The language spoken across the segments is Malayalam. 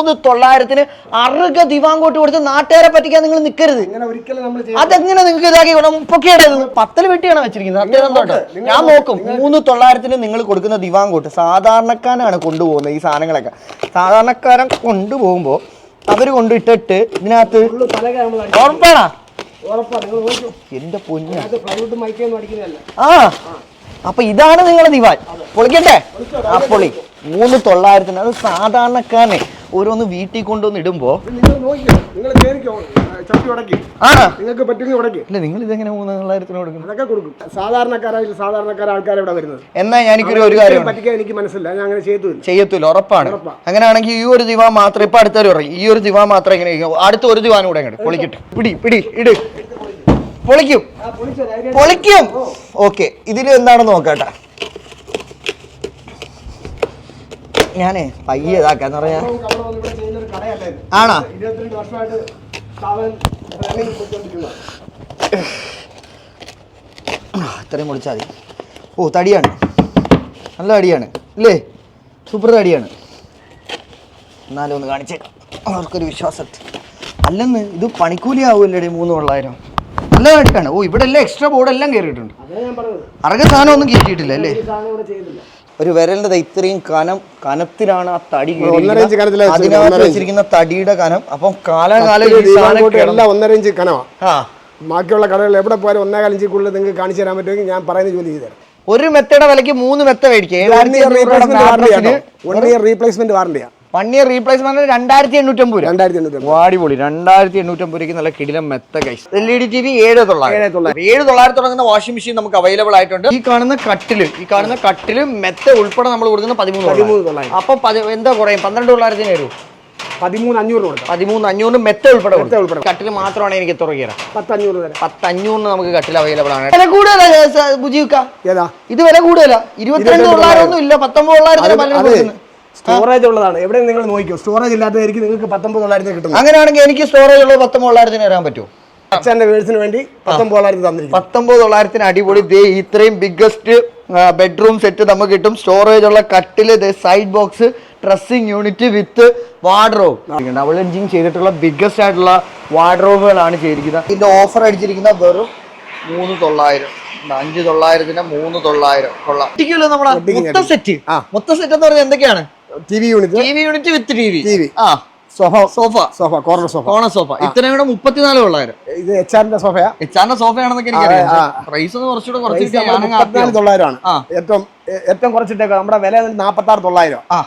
മൂന്ന് തൊള്ളായിരത്തിന് അറുക ദിവാങ്കോട്ട് കൊടുത്ത് നാട്ടുകാരെ പറ്റിക്കാൻ നിങ്ങൾ നിൽക്കരുത് അതെങ്ങനെ നിങ്ങൾക്ക് ഇതാക്കി പൊക്കിയുടെ പത്തൽ വെട്ടിയാണ് വെച്ചിരിക്കുന്നത്. ഞാൻ നോക്കും. മൂന്ന് തൊള്ളായിരത്തിന് നിങ്ങൾ കൊടുക്കുന്ന ദിവാങ്കോട്ട് സാധാരണക്കാരാണ് കൊണ്ടുപോകുന്നത് ഈ സാധനങ്ങളൊക്കെ. സാധാരണക്കാരൻ കൊണ്ടുപോകുമ്പോൾ അവർ കൊണ്ടിട്ടിട്ട് ഇതിനകത്ത് ഉറപ്പാണ? എന്റെ പൊന്ന. ആ. അപ്പൊ ഇതാണ് നിങ്ങളുടെ ദിവാൻ. പൊളിക്കട്ടെ? ആ പൊളി. മൂന്ന് തൊള്ളായിരത്തിന് അത് സാധാരണക്കാരനെ ഓരോന്ന് വീട്ടിൽ കൊണ്ടുവന്ന് ഇടുമ്പോ നിങ്ങൾക്ക് പറ്റുമെങ്കിൽ ഉടക്കി. ഇല്ല നിങ്ങൾ ഇതെങ്ങനെ മൂന്ന് തൊള്ളായിരത്തിന് കൊടുക്കും അതൊക്കെ കൊടുക്കും. സാധാരണക്കാരായിട്ട് സാധാരണക്കാര ആൾക്കാരെ ഇവിടെ വരുന്നത്. എന്നാ ഞാനിക്കൊരു ഒരു കാര്യം പറ്റിക്കാൻ എനിക്ക് മനസ്സില്ല. ഞാൻ അങ്ങനെ ചെയ്യത്തില്ല ചെയ്യത്തില്ല ഉറപ്പാണ്. ഉറപ്പാ. അങ്ങനെയാണെങ്കിൽ ഈ ഒരു ദിവാൻ മാത്രം ഇപ്പൊ അടുത്തൊരു പറയും ഈ ഒരു ദിവാൻ മാത്രം ഇങ്ങനെ ഇരിക്കും. അടുത്ത ഒരു ദിവാനും കൂടെ അങ്ങോട്ട് പൊളിക്കട്ടെ. പിടി പിടി ഇട്. പൊളിക്കും. പൊളിക്കും. ഓക്കെ ഇതിൽ എന്താണെന്ന് നോക്കട്ടെ. ഞാനേ പയ്യെ ഇതാക്കാന്ന് കടയല്ലായിരുന്നു ആണോ? അത്രയും പൊളിച്ചാൽ മതി. ഓ തടിയാണ്. നല്ല തടിയാണ് ഇല്ലേ? സൂപ്പർ തടിയാണ്. എന്നാലും ഒന്ന് കാണിച്ചേക്കാം അവർക്കൊരു വിശ്വാസത്തിൽ അല്ലെന്ന് ഇത് പണിക്കൂലി ആവുമല്ലേ മൂന്ന് തൊള്ളായിരം നല്ല തടിയാണ്. ഓ ഇവിടെ എല്ലാം എക്സ്ട്രാ ബോർഡ് എല്ലാം കയറിയിട്ടുണ്ട് അറക സാധനം ഒന്നും കയറ്റിയിട്ടില്ല അല്ലേ? ഒരു വിരലിന്റെ ഇത്രയും കനം കനത്തിലാണ് ആ തടി അതിനകത്ത് വെച്ചിരിക്കുന്ന തടിയുടെ കനം. അപ്പം കാലാകാലം ഒന്നര ഇഞ്ച് കനമാണ് ബാക്കിയുള്ള കടകളിൽ എവിടെ പോയാലും ഒന്നേകാൽ ഇഞ്ച് കൂടുതൽ നിങ്ങൾക്ക് കാണിച്ചു തരാൻ പറ്റുമെങ്കിൽ ഞാൻ പറയുന്ന ജോലി ചെയ്തു തരാം. ഒരു മെത്തയുടെ വിലയ്ക്ക് മൂന്ന് മെത്ത മേടിക്കുക റീപ്ലേസ്മെന്റ് വാറണ്ടിയാണ് വൺ ഇയർ റീപ്ലേസ്മെന്റ് രണ്ടായിരത്തി എണ്ണൂറ്റമ്പത് രണ്ടായിരത്തി എണ്ണൂറ്റി വാടിപൊളി രണ്ടായിരത്തി എണ്ണൂറ്റമ്പത് നല്ല കിടിലം മെത്ത കൈസ് L E D T V ഏഴ് തൊള്ളായിരത്തി ഏഴ് തൊള്ളായിരത്തി തുടങ്ങുന്ന വാഷിംഗ് മെഷീൻ നമുക്ക് അവൈലബിൾ ആയിട്ടുണ്ട്. ഈ കാണുന്ന കട്ടിൽ ഈ കാണുന്ന കട്ടിൽ മെത്ത ഉൾപ്പെടെ നമ്മൾ കൊടുക്കുന്ന പതിമൂന്ന് അപ്പൊ എന്താ കുറയും? പന്ത്രണ്ട് തൊള്ളായിരത്തിന് വരും. പതിമൂന്ന് അഞ്ഞൂറ് കൊടുക്കാം. പതിമൂന്ന് അഞ്ഞൂറിന് മെത്ത ഉൾപ്പെടെ ഉൾപ്പെടെ. കട്ടിൽ മാത്രമാണ് എനിക്ക് എത്ര രൂപ പത്ത് അഞ്ഞൂറ് തരാം. പത്ത് നമുക്ക് കട്ടിൽ അവൈലബിൾ ആണ്. വില കൂടുതലാ ബുജിക്ക ഇത് വില കൂടുതലാ? ഇരുപത്തിരണ്ട് തൊള്ളായിരം ഒന്നും ഇല്ല. പത്തൊമ്പത് തൊള്ളായിരത്തിന് സ്റ്റോറേജ് ഉള്ളതാണ്. എവിടെ നിങ്ങൾ നോക്കിയോ സ്റ്റോറേജ് ഇല്ലാത്തതായിരിക്കും നിങ്ങൾക്ക് പത്തൊമ്പത് തൊള്ളായിരത്തി കിട്ടും അങ്ങനെയാണെങ്കിൽ എനിക്ക് സ്റ്റോറേജ് ഉള്ളത് പത്തൊമ്പത് തൊള്ളായിരത്തിന് വരാൻ പറ്റുമോ? അച്ഛന്റെ വേഴ്സിന് വേണ്ടി പത്തൊമ്പത് തൊള്ളായിരത്തി തന്നിരിക്കും പത്തൊമ്പത് തൊള്ളായിരത്തിന് അടിപൊളി. ദേ ഇത്രയും ബിഗ്ഗസ്റ്റ് ബെഡ്റൂം സെറ്റ് നമുക്ക് കിട്ടും. സ്റ്റോറേജ് ഉള്ള കട്ടിൽ side box dressing unit with wardrobe double എൻജിങ് ചെയ്തിട്ടുള്ള ബിഗ്ഗസ്റ്റ് ആയിട്ടുള്ള വാർഡ്രോബുകളാണ് ചെയ്തിരിക്കുന്നത്. ഇതിന്റെ ഓഫർ അടിച്ചിരിക്കുന്ന വെറും മൂന്ന് തൊള്ളായിരം. അഞ്ച് തൊള്ളായിരത്തിന് മൂന്ന് തൊള്ളായിരം. കൊള്ളാം. നമ്മുടെ ഒട്ടിക്കും, സെറ്റ് മൊത്ത സെറ്റ് എന്ന് പറഞ്ഞാൽ എന്തൊക്കെയാണ്? T V unit T V unit with T V TV. ആ. Sofa. Sofa. Sofa corner sofa. Corner sofa. ഇത്രയും കൂടെ മുപ്പത്തിനാല് തൊള്ളായിരം ഇത് എച്ച് ആറിന്റെ സോഫയാ? എച്ചാറിന്റെ സോഫയാണെന്നൊക്കെ എനിക്കറിയാം. പ്രൈസ് ഒന്ന് കുറച്ചുകൂടെ കുറച്ച് തൊള്ളായിരമാണ്. ഏറ്റവും ഏറ്റവും കുറച്ചിട്ടേക്ക് നമ്മുടെ വില നാൽപ്പത്തി ആറ് തൊള്ളായിരം. ആ.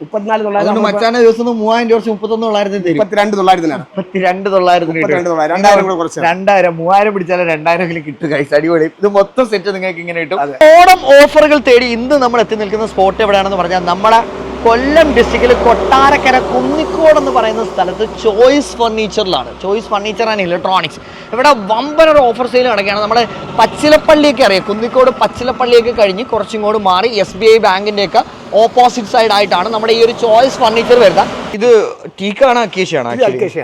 മുപ്പത്തിനാല് അതുകൊണ്ട് തൊള്ളായിരം മച്ചാന്റെ ദിവസം മൂവായിരം രൂപ കുറച്ച് മുപ്പത്തൊന്ന് തൊള്ളായിരത്തിന് തരും. മുപ്പത്തിരണ്ട് തൊള്ളായിരത്തിനാണ്. മുപ്പത്തിരണ്ട് തൊള്ളായിരത്തിന് കിട്ടും. മുപ്പത്തിരണ്ട് തൊള്ളായിരം. രണ്ടായിരം കൂടെ കുറച്ച് രണ്ടായിരം മൂവായിരം പിടിച്ചാലും രണ്ടായിരം എങ്കിലും കിട്ടും കൈസ് അടിപൊളി. ഇത് മൊത്തം സെറ്റ് നിങ്ങൾക്ക് ഇങ്ങനെ കിട്ടും. ഓണം ഓഫറുകൾ തേടി ഇന്ന് നമ്മൾ എത്തി നിൽക്കുന്ന സ്പോട്ട് എവിടെയാണെന്ന് പറഞ്ഞാൽ നമ്മളെ കൊല്ലം ഡിസ്ട്രിക്റ്റിൽ കൊട്ടാരക്കര കുന്നിക്കോട് എന്ന് പറയുന്ന സ്ഥലത്ത് ചോയ്സ് ഫർണിച്ചറിലാണ് ചോയ്സ് ഫർണിച്ചർ ആൻഡ് ഇലക്ട്രോണിക്സ് ഇവിടെ വമ്പൻ ഒരു ഓഫർ സെയിൽ നടക്കുകയാണ്. നമ്മുടെ പച്ചിലപ്പള്ളിയൊക്കെ അറിയാം. കുന്നിക്കോട് പച്ചിലപ്പള്ളിയൊക്കെ കഴിഞ്ഞ് കുറച്ചും കൂടി മാറി എസ് ബി ഐ ബാങ്കിന്റെ ഒക്കെ ഓപ്പോസിറ്റ് സൈഡ് ആയിട്ടാണ് നമ്മുടെ ഈ ഒരു ചോയ്സ് ഫർണിച്ചർ വരുന്നത്. ഇത് ടീക്കാണ് അക്കേഷ്യാണ്.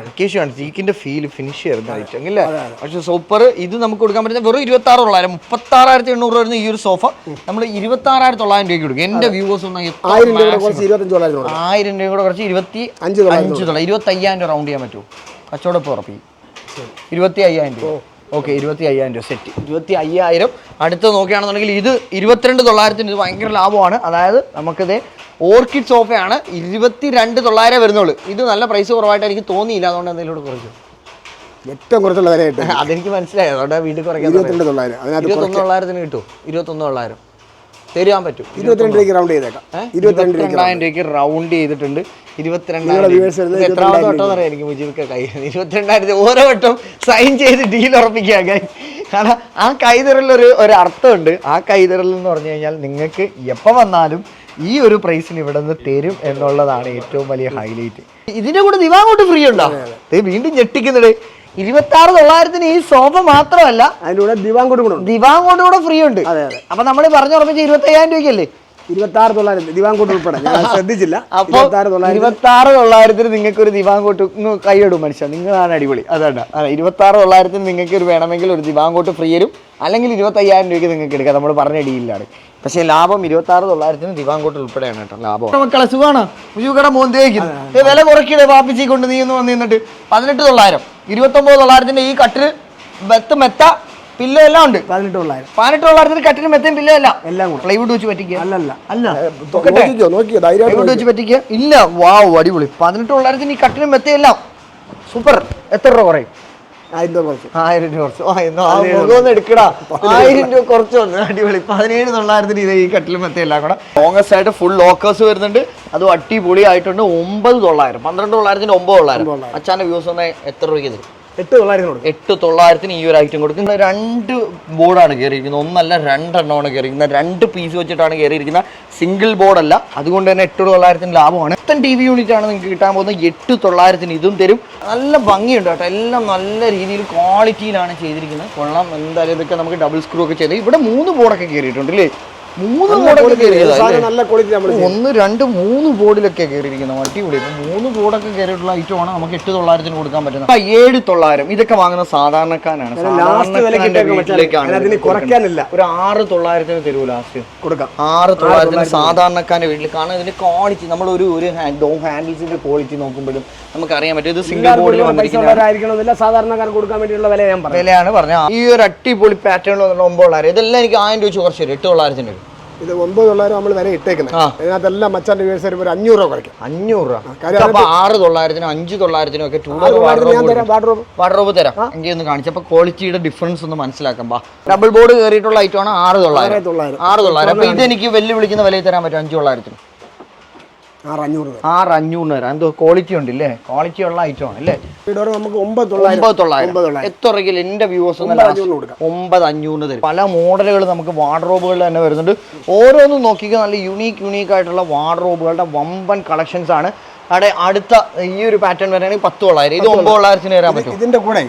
അക്കേഷ്യാണ് ടീക്കിന്റെ ഫീൽ ഫിനിഷ് ചെയ്യുന്ന ഐറ്റം അല്ലേ? പക്ഷെ സൂപ്പർ ഇത് നമുക്ക് കൊടുക്കാൻ പറ്റുന്ന വെറും ഇരുപത്തി ആറ് തൊള്ളായിരം മുപ്പത്തി ആറായിരത്തി എണ്ണൂറ് വരുന്ന ഈ ഒരു സോഫ നമ്മൾ ഇരുപത്തി ആറായിരത്തി തൊള്ളായിരം രൂപയ്ക്ക് കൊടുക്കും. എന്റെ വ്യൂവേഴ്സ് ഒന്ന് ആയിരം രൂപ കുറച്ച് ഇരുപത്തി അഞ്ച് തൊള്ളായിരം അഞ്ച് തൊള്ളായിരം ഇരുപത്തി അയ്യായിരം രൂപ റൗണ്ട് ചെയ്യാൻ പറ്റുമോ? കച്ചവടം ഇപ്പോൾ ഉറപ്പി. ഇരുപത്തി അയ്യായിരം രൂപ. ഓക്കെ ഇരുപത്തി അയ്യായിരം രൂപ സെറ്റ്. ഇരുപത്തി അയ്യായിരം അടുത്ത് നോക്കുകയാണെന്നുണ്ടെങ്കിൽ ഇത് ഇരുപത്തിരണ്ട് തൊള്ളായിരത്തിന് ഇത് ഭയങ്കര ലാഭമാണ്. അതായത് നമുക്കിത് ഓർക്കിഡ് സോഫയാണ് ഇരുപത്തി രണ്ട് തൊള്ളായിരം വരുന്നുള്ളൂ. ഇത് നല്ല പ്രൈസ് കുറവായിട്ട് എനിക്ക് തോന്നിയില്ല. അതുകൊണ്ട് എന്തെങ്കിലും കുറച്ചു. ഏറ്റവും കുറച്ചുള്ള വിലയായിട്ട് അതെനിക്ക് മനസ്സിലായി. അതുകൊണ്ട് വീട്ടിൽ കുറയ്ക്കാൻ തൊള്ളായിരത്തിന് കിട്ടും. ഇരുപത്തൊന്ന് തൊള്ളായിരം. തരുവാൻ പറ്റും. ഇരുപത്തിരണ്ടിലേക്ക് റൗണ്ട് ചെയ്തേക്കാം. ഇരുപത്തിരണ്ടായിരം രൂപയ്ക്ക് റൗണ്ട് ചെയ്തിട്ടുണ്ട്. ഇരുപത്തിരണ്ടായിരം എത്രാമത്തെ വട്ടം മുജീബിക്ക കൈ. ഇരുപത്തിരണ്ടായിരത്തി ഓരോ വട്ടം സൈൻ ചെയ്ത് ഡീൽ ഉറപ്പിക്കുക കാരണം ആ കൈതറലൊരു ഒരു അർത്ഥമുണ്ട്. ആ കൈതറൽ എന്ന് പറഞ്ഞു കഴിഞ്ഞാൽ നിങ്ങൾക്ക് എപ്പോൾ വന്നാലും ഈ ഒരു പ്രൈസിന് ഇവിടെ നിന്ന് തരും എന്നുള്ളതാണ് ഏറ്റവും വലിയ ഹൈലൈറ്റ് ഇതിന്റെ കൂടെ ദിവാങ്ങോട്ട് ഫ്രീ ഉണ്ടോ? വീണ്ടും ഞെട്ടിക്കുന്നുണ്ട്. ഇരുപത്തി ആറ് തൊള്ളായിരത്തിന് ഈ സോഫ മാത്രമല്ല അതിന്റെ കൂടെ ദിവാങ്കോട് ദിവാൻ ദിവാങ്ങോട്ട് കൂടെ ഫ്രീ ഉണ്ട്. അതെ അതെ. അപ്പൊ നമ്മൾ പറഞ്ഞുറപ്പിച്ച ഇരുപത്തി അയ്യായിരം രൂപയ്ക്കല്ലേ? ഇരുപത്തി തൊള്ളായിരത്തി തൊള്ളായിരം ദിവാങ്കോട്ട് ഉൾപ്പെടെ. ഞാൻ ശ്രദ്ധിച്ചില്ല. അപ്പൊ ഇരുപത്തി ആറ് തൊള്ളായിരം തൊള്ളായിരത്തിന് നിങ്ങൾക്ക് ഒരു ദിവാങ്കോട്ട് കൈയിടും മനുഷ്യൻ നിങ്ങളാണ് അടിപൊളി. അതാണ്. ഇരുപത്തി ആറ് തൊള്ളായിരത്തിന് നിങ്ങൾക്ക് ഒരു വേണമെങ്കിൽ ഒരു ദിവാങ്കോട്ട് ഫ്രീ തരും. അല്ലെങ്കിൽ ഇരുപത്തി അയ്യായിരം രൂപയ്ക്ക് നിങ്ങൾക്ക് എടുക്കാം. നമ്മൾ പറഞ്ഞ ഡീലിലാണ്. പക്ഷേ ലാഭം ഇരുപത്തി ആറ് തൊള്ളായിരത്തിന് ദിവാങ്കോട്ട് ഉൾപ്പെടെയാണ് കേട്ടോ. ലാഭം. മക്കളെ സുഖമാണ് വില കുറയ്ക്കണേ പാപ്പിച്ചി കൊണ്ട് നീ ഒന്ന് വന്നിട്ട് പതിനെട്ട് തൊള്ളായിരം. ഇരുപത്തൊമ്പത് തൊള്ളായിരത്തിന്റെ ഈ കട്ടിൽ മെത്ത മെത്ത പില്ലോ എല്ലാം ഉണ്ട്. പതിനെട്ട് തൊള്ളായിരം പതിനെട്ട് തൊള്ളായിരത്തിന് കട്ടിന് മെത്തയും പില്ലോ എല്ലാം എല്ലാം കൂടെ. പ്ലൈവുഡ് വെച്ച് പറ്റിക്കുക. അല്ലല്ല. അല്ല പ്ലൈവുഡ് വെച്ച് പറ്റിക്കുക. ഇല്ല വാവ് അടിപൊളി. പതിനെട്ട് തൊള്ളായിരത്തിന് ഈ മെത്തേ എല്ലാം. സൂപ്പർ. എത്ര രൂപ കുറയും? ആയിരം രൂപ കുറച്ച്. ആയിരം രൂപ കുറച്ച്. ആ എന്നാ ആ മുഖം ഒന്ന് എടുക്കടാ. ആയിരം രൂപ കുറച്ച് വന്നു. അടിപൊളി. പതിനേഴ് തൊള്ളായിരത്തിന് ഇത് ഈ കട്ടിലും മെത്തയെല്ലാം കൂടെ. ലോങ്ങസ്റ്റ് ആയിട്ട് ഫുൾ ലോക്കേഴ്സ് വരുന്നുണ്ട്. അത് അടിപൊളി ആയിട്ടുണ്ട് ഒമ്പത് തൊള്ളായിരം. പന്ത്രണ്ട് തൊള്ളായിരത്തിന് ഒമ്പത് തൊള്ളായിരം. അച്ഛന്റെ വ്യൂസ് ഒന്ന് എത്ര രൂപയ്ക്ക് തരും? എട്ട് തൊള്ളായിരം കൊടുക്കും. എട്ട് തൊള്ളായിരത്തിന് ഈ ഒരു ഐറ്റം കൊടുക്കുന്നത് രണ്ട് ബോർഡാണ് കയറിയിരിക്കുന്നത് ഒന്നല്ല രണ്ടെണ്ണമാണ് കയറിയിരിക്കുന്നത് രണ്ട് പീസ് വെച്ചിട്ടാണ് കയറിയിരിക്കുന്നത് സിംഗിൾ ബോർഡ് അല്ല. അതുകൊണ്ട് തന്നെ എട്ട് തൊള്ളായിരത്തിന് ലാഭമാണ്. മൊത്തം ടി വി യൂണിറ്റ് ആണ് നിങ്ങൾക്ക് കിട്ടാൻ പോകുന്നത്. എട്ട് തൊള്ളായിരത്തിന് ഇതും തരും. നല്ല ഭംഗിയുണ്ട് കേട്ടോ. എല്ലാം നല്ല രീതിയിൽ ക്വാളിറ്റിയിലാണ് ചെയ്തിരിക്കുന്നത്. കൊള്ളാം. എന്തായാലും ഇതൊക്കെ നമുക്ക് ഡബിൾ സ്ക്രൂ ഒക്കെ ചെയ്ത്. ഇവിടെ മൂന്ന് ബോർഡൊക്കെ കയറിയിട്ടുണ്ട് അല്ലേ? മൂന്ന് ബോർഡൊക്കെ നല്ല ക്വാളിറ്റി ഒന്ന് രണ്ട് മൂന്ന് ബോർഡിലൊക്കെ കയറിയിരിക്കുന്ന അടിപൊളി. മൂന്ന് ബോർഡൊക്കെ കയറിയിട്ടുള്ള ഐറ്റമാണ് നമുക്ക് എട്ട് തൊള്ളായിരത്തിന് കൊടുക്കാൻ പറ്റുന്നത്. ഏഴ് തൊള്ളായിരം. ഇതൊക്കെ വാങ്ങുന്ന സാധാരണക്കാരാണ് ഒരു ആറ് തൊള്ളായിരത്തിന് തരൂ ലാസ്റ്റ് കൊടുക്കാം. ആറ് തൊള്ളായിരത്തിന് സാധാരണക്കാരന്റെ വീട്ടിൽ കാരണം ഇതിന്റെ ക്വാളിറ്റി നമ്മൾ ഒരു ഒരു ഡോം ഹാൻഡിൽസിന്റെ ക്വാളിറ്റി നോക്കുമ്പോഴും നമുക്ക് അറിയാൻ പറ്റും. ഇത് സിംഗിൾ ബോർഡിൽ വന്നിരിക്കുന്ന ഉള്ളവരായിരിക്കണമെന്നില്ല. കൊടുക്കാൻ വേണ്ടിയുള്ള വിലയാണ് പറഞ്ഞത്. ഈ ഒരു അടിപൊളി പാറ്റേൺ ഒമ്പത് തൊള്ളായിരം. ഇതെല്ലാം എനിക്ക് ആയിരം രൂപ കുറച്ച് എട്ട് തൊള്ളായിരത്തിന് വരും ഇത് ഒമ്പത് തൊള്ളായിരം നമ്മൾ വില ഇട്ടേക്കുന്നത്. അതിനകത്തെല്ലാം മച്ചാന്റെ വ്യൂസ് വരുമ്പോൾ ഒരു അഞ്ഞൂറ് രൂപ കുറയ്ക്കും. അഞ്ഞൂറ് രൂപ. ആറ് തൊള്ളായിരത്തിനും അഞ്ച് തൊള്ളായിരത്തിനും ഒക്കെ ടൂ വാർഡ്രോബ് വാർഡ്രോബ് തരാം എനിക്ക് ഒന്ന് അപ്പൊ ക്വാളിറ്റിയുടെ ഡിഫറൻസ് ഒന്ന് മനസ്സിലാക്കാം. ബാ. ഡബിൾ ബോർഡ് കയറിയിട്ടുള്ള ഐറ്റം ആണ് ആറ് തൊള്ളായിരം. ആറ് തൊള്ളായിരം. അപ്പൊ ഇത് എനിക്ക് വെല്ലുവിളിക്കുന്ന വിലയിൽ തരാൻ പറ്റും അഞ്ച് തൊള്ളായിരത്തിന്. ആറ് അഞ്ഞൂറിന് തരാം. എന്തോ ക്വാളിറ്റി ഉണ്ട് ഇല്ലേ ക്വാളിറ്റി ഉള്ള ഐറ്റം ആണ് അല്ലേ? നമുക്ക് ഒമ്പത് തൊള്ളായിരം എത്ര എന്റെ വ്യൂവേഴ്സ് ഒമ്പത് അഞ്ഞൂറിന് തരും. പല മോഡലുകൾ നമുക്ക് വാർഡ്രോബുകളിൽ തന്നെ വരുന്നുണ്ട്. ഓരോന്നും നോക്കിക്കുക നല്ല യുണീക്ക് യുണീക്ക് ആയിട്ടുള്ള വാർഡ്രോബുകളുടെ വമ്പൻ കളക്ഷൻസ് ആണ്. അവിടെ അടുത്ത ഈ ഒരു പാറ്റേൺ വരാണെങ്കിൽ പത്ത് തൊള്ളായിരം ഇത് ഒമ്പത് തൊള്ളായിരത്തിന് വരാൻ പറ്റും ഇതിന്റെ കൂടെ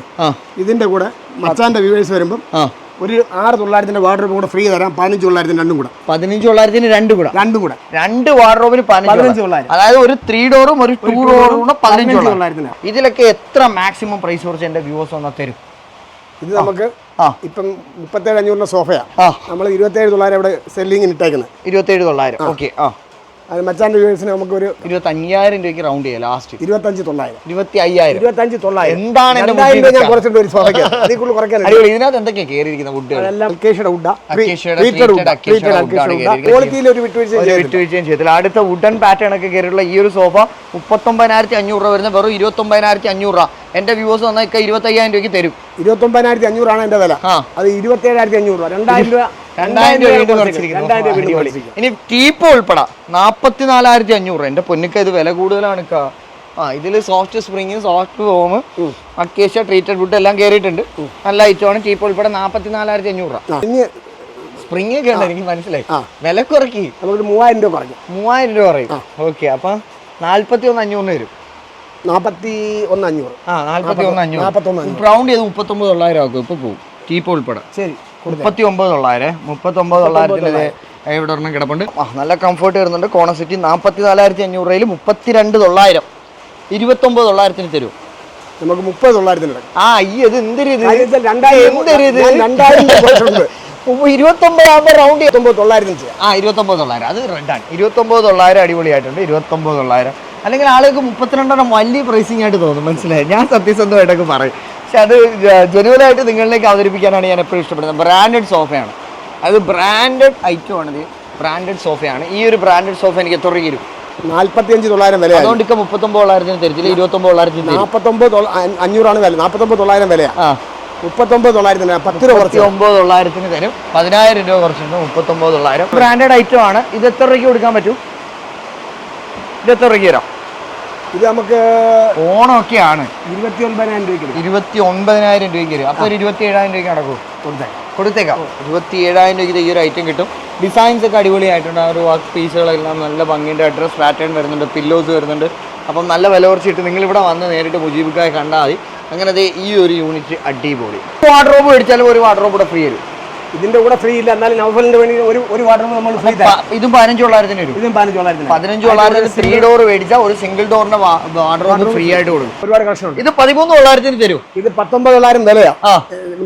ഇതിന്റെ കൂടെ മച്ചാന്റെ വ്യൂവേഴ്സ് വരുമ്പം ആ. ഒരു ആറ് തൊള്ളായിരത്തിന്റെ വാർഡ്രോബ് കൂടെ ഫ്രീ തരാം. പതിനഞ്ച് തൊള്ളായിരത്തിന് രണ്ടും കൂടെ. പതിനഞ്ച് തൊള്ളായിരത്തിന് രണ്ട് കൂടെ? രണ്ടും കൂടെ. രണ്ട് വാർഡ്രോബിന് പതിനഞ്ച് തൊള്ളായിരം. അതായത് ഒരു ത്രീ ഡോറും ഒരു ടൂ ഡോറും കൂടെ പതിനഞ്ച് പതിനഞ്ച് തൊള്ളായിരം. തൊള്ളായിരത്തിന്. ഇതിലൊക്കെ എത്ര മാക്സിമം പ്രൈസ് കുറച്ച് എന്റെ വ്യൂവേഴ്സ് ഒന്ന് തരും? ഇത് നമുക്ക് ഇപ്പം മുപ്പത്തേഴ് അഞ്ഞൂറിന്റെ സോഫയാ നമ്മൾ ഇരുപത്തേഴ് തൊള്ളായിരം ഇവിടെ സെല്ലിങ്ങിന് ഇട്ടേക്കുന്നത് ഇരുപത്തേഴ് തൊള്ളായിരം. ഓക്കെ ആ. അത് വ്യൂവേഴ്സിന് നമുക്ക് ഒരു ഇരുപത്തി അയ്യായിരം രൂപയ്ക്ക് റൗണ്ട് ചെയ്യാം ലാസ്റ്റ് ഇരുപത്തഞ്ച് തൊള്ളായിരം. ഇരുപത്തി അയ്യായിരം ഇരുപത്തഞ്ച് തൊള്ളായിരം. എന്താണ് രണ്ടായിരം രൂപ ഞാൻ? കുറച്ചിട്ട് ഒരു അതിൽ കൂടുതൽ അടിപൊളി. ഇതിനകത്ത് എന്തൊക്കെയാണ് കയറിയിരിക്കുന്ന വുഡുകൾ അതെല്ലാം അക്കേഷയുടെ. ക്വാളിറ്റിയിൽ ഒരു വിട്ടുവീഴ്ച ഒരു വിട്ടുവീഴ്ചയും ചെയ്തില്ല അടുത്ത വുഡൻ പാറ്റേൺ ഒക്കെ കയറിയുള്ള ഈ ഒരു സോഫ മുപ്പത്തൊമ്പതിനായിരത്തി അഞ്ഞൂറ് രൂപ വരുന്ന വെറും ഇരുപത്തൊമ്പതിനായിരത്തി അഞ്ഞൂറ് രൂപ. എന്റെ വ്യൂവേഴ്സ് വന്നാൽ ഇരുപത്തയ്യായിരം രൂപയ്ക്ക് തരും. ഇരുപത്തൊമ്പതിനായിരത്തി അഞ്ഞൂറാണ് എന്റെ വില. അത് ഇരുപത്തേഴായിരത്തി അഞ്ഞൂറ് രൂപ. രണ്ടായിരം രൂപ രണ്ടായിരം രൂപ കുറച്ചിരിക്കുന്നു. ഇനി ടീപ്പ് ഉൾപ്പെടെ നാപ്പത്തിനാലായിരത്തി അഞ്ഞൂറ് എന്റെ പൊന്നിക്ക ഇത് വില കൂടുതലാണ് ഇക്ക. ആ ഇതിൽ soft spring soft foam acacia treated wood എല്ലാം കയറിയിട്ടുണ്ട് നല്ല ഐറ്റമാണ് ടീപ്പ് ഉൾപ്പെടെ നാപ്പത്തിനാലായിരത്തി അഞ്ഞൂറ് രൂപ ഇനി സ്പ്രിങ് ഒക്കെ ഉണ്ട്? എനിക്ക് മനസ്സിലായി. ആ. വില കുറക്കി. നമുക്കൊരു മൂവായിരം രൂപ പറഞ്ഞു മൂവായിരം രൂപ പറയും ഓക്കെ അപ്പൊ നാല്പത്തി ഒന്ന് അഞ്ഞൂറിന് വരും. നാൽപ്പത്തി ഒന്ന് അഞ്ഞൂറ് ആ നാല്പത്തി ഒന്ന് അഞ്ഞൂറ് അഞ്ഞൂറ് റൗണ്ട് ചെയ്ത് മുപ്പത്തൊമ്പത് തൊള്ളായിരം ആക്കും. ഇപ്പൊ പോകും ടീപ്പ് ഉൾപ്പെടെ. ശരി. മുപ്പത്തി ഒമ്പത് തൊള്ളായിരം. മുപ്പത്തി ഒമ്പത് തൊള്ളായിരത്തിന്റെ ഇവിടെ ഒരെണ്ണം കിടപ്പുണ്ട്. ആ നല്ല കംഫർട്ട് വരുന്നുണ്ട്. കോണ സിറ്റി നാൽപ്പത്തി നാലായിരത്തി അഞ്ഞൂറ് രൂപയിൽ മുപ്പത്തിരണ്ട് തൊള്ളായിരം. ഇരുപത്തൊമ്പത് തൊള്ളായിരത്തിന് തരും. നമുക്ക് മുപ്പത് തൊള്ളായിരത്തിന് ആ ഈ ഇത് എന്തൊരു ഇത്? എന്തൊരു ഇത്? രണ്ടായിരം രൂപ കുറച്ചിട്ടുണ്ട്. ഇരുപത്തൊമ്പത് ആകുമ്പോൾ റൗണ്ട് ഇരുപത്തൊമ്പത് തൊള്ളായിരത്തിന് ആ ഇരുപത്തൊമ്പത് തൊള്ളായിരം. അത് റെഡാണ് ഇരുപത്തൊമ്പത് തൊള്ളായിരം അടിപൊളിയായിട്ടുണ്ട്. ഇരുപത്തൊമ്പത് തൊള്ളായിരം. അല്ലെങ്കിൽ ആളുകൾക്ക് മുപ്പത്തിരണ്ടെണ്ണം വലിയ പ്രൈസിങ് ആയിട്ട് തോന്നും. മനസ്സിലായി? ഞാൻ സത്യസന്ധമായിട്ടൊക്കെ പറയും. പക്ഷെ അത് ജനുവലായിട്ട് നിങ്ങളിലേക്ക് അവതരിപ്പിക്കാനാണ് ഞാൻ എപ്പോഴും ഇഷ്ടപ്പെടുന്നത്. ബ്രാൻഡഡ് സോഫയാണ്. അത് ബ്രാൻഡഡ് ഐറ്റം ഇത് ബ്രാൻഡഡ് സോഫയാണ്. ഈ ഒരു ബ്രാൻഡഡ് സോഫ എനിക്ക് എത്ര രൂപ നാൽപ്പത്തിയഞ്ച് തൊള്ളായിരം വില അതുകൊണ്ട് ഇപ്പം മുപ്പത്തൊമ്പത് തൊള്ളായിരത്തിന് തരത്തില്ല ഇരുപത്തൊമ്പത് തൊള്ളായിരത്തിന് തരും നാൽപ്പത്തൊമ്പത് അഞ്ഞൂറാണ് വില. നാൽപ്പത്തൊമ്പത് തൊള്ളായിരം വിലയാണ് ആ. മുപ്പത്തൊമ്പത് തൊള്ളായിരത്തിന് പത്ത് രൂപ കുറച്ച് ഒമ്പത് തൊള്ളായിരത്തിന് തരും. പതിനായിരം രൂപ കുറച്ചുണ്ട് മുപ്പത്തൊമ്പത് തൊള്ളായിരം. ബ്രാൻഡഡ് ഐറ്റം ആണ് ഇത് എത്ര രൂപയ്ക്ക് കൊടുക്കാൻ പറ്റും? ഇത് എത്ര രൂപയ്ക്ക് തരാം? ഇത് നമുക്ക് ഓണമൊക്കെയാണ്. ഇരുപത്തി ഒൻപതിനായിരം രൂപയ്ക്ക്. ഇരുപത്തി ഒൻപതിനായിരം രൂപയ്ക്ക് വരും. അപ്പോൾ ഒരു ഇരുപത്തി ഏഴായിരം രൂപയ്ക്ക് നടക്കും. കൊടുത്തേക്കാം. കൊടുത്തേക്കാം. ഇരുപത്തി ഏഴായിരം രൂപയ്ക്ക് ഈ ഒരു ഐറ്റം കിട്ടും. ഡിസൈൻസ് ഒക്കെ അടിപൊളിയായിട്ടുണ്ട്. ആ ഒരു വർക്ക് പീസുകളെല്ലാം നല്ല ഭംഗിയുടെ അഡ്രസ് പാറ്റേൺ വരുന്നുണ്ട്. പില്ലോസ് വരുന്നുണ്ട്. അപ്പം നല്ല വില കുറച്ചിട്ട് നിങ്ങൾ ഇവിടെ വന്ന് നേരിട്ട് മുജീബിക്കായി കണ്ടാൽ മതി. അങ്ങനെ ഈ ഒരു യൂണിറ്റ് അടിപൊളി. വാർഡ്രോബ് മേടിച്ചാലും ഒരു വാർഡ്രോബ് കൂടെ ഫ്രീ തരും ഇതിന്റെ കൂടെ ഫ്രീ ഇല്ല. എന്നാലും നൗഫലിന്റെ വേണ്ടി ഒരു ഒരു വാട്ടർ നമ്മൾ ഫ്രീ ഇതും പതിനഞ്ച് തൊള്ളായിരത്തിന് വരും. ഇതും പതിനഞ്ച് തൊള്ളായിരത്തിന് പതിനഞ്ച് തൊള്ളായിരത്തിന് ത്രീ ഡോർ മേടിച്ചാൽ ഒരു സിംഗിൾ ഡോറിന്റെ വാട്ടർ ഫ്രീ ആയിട്ട് കൊടുക്കും. ഒരുപാട് കളക്ഷൻ ഉണ്ട്. ഇത് പതിമൂന്ന് തൊള്ളായിരത്തിന് തരും. ഇത് പത്തൊമ്പത് തൊള്ളായിരം വിലയാ.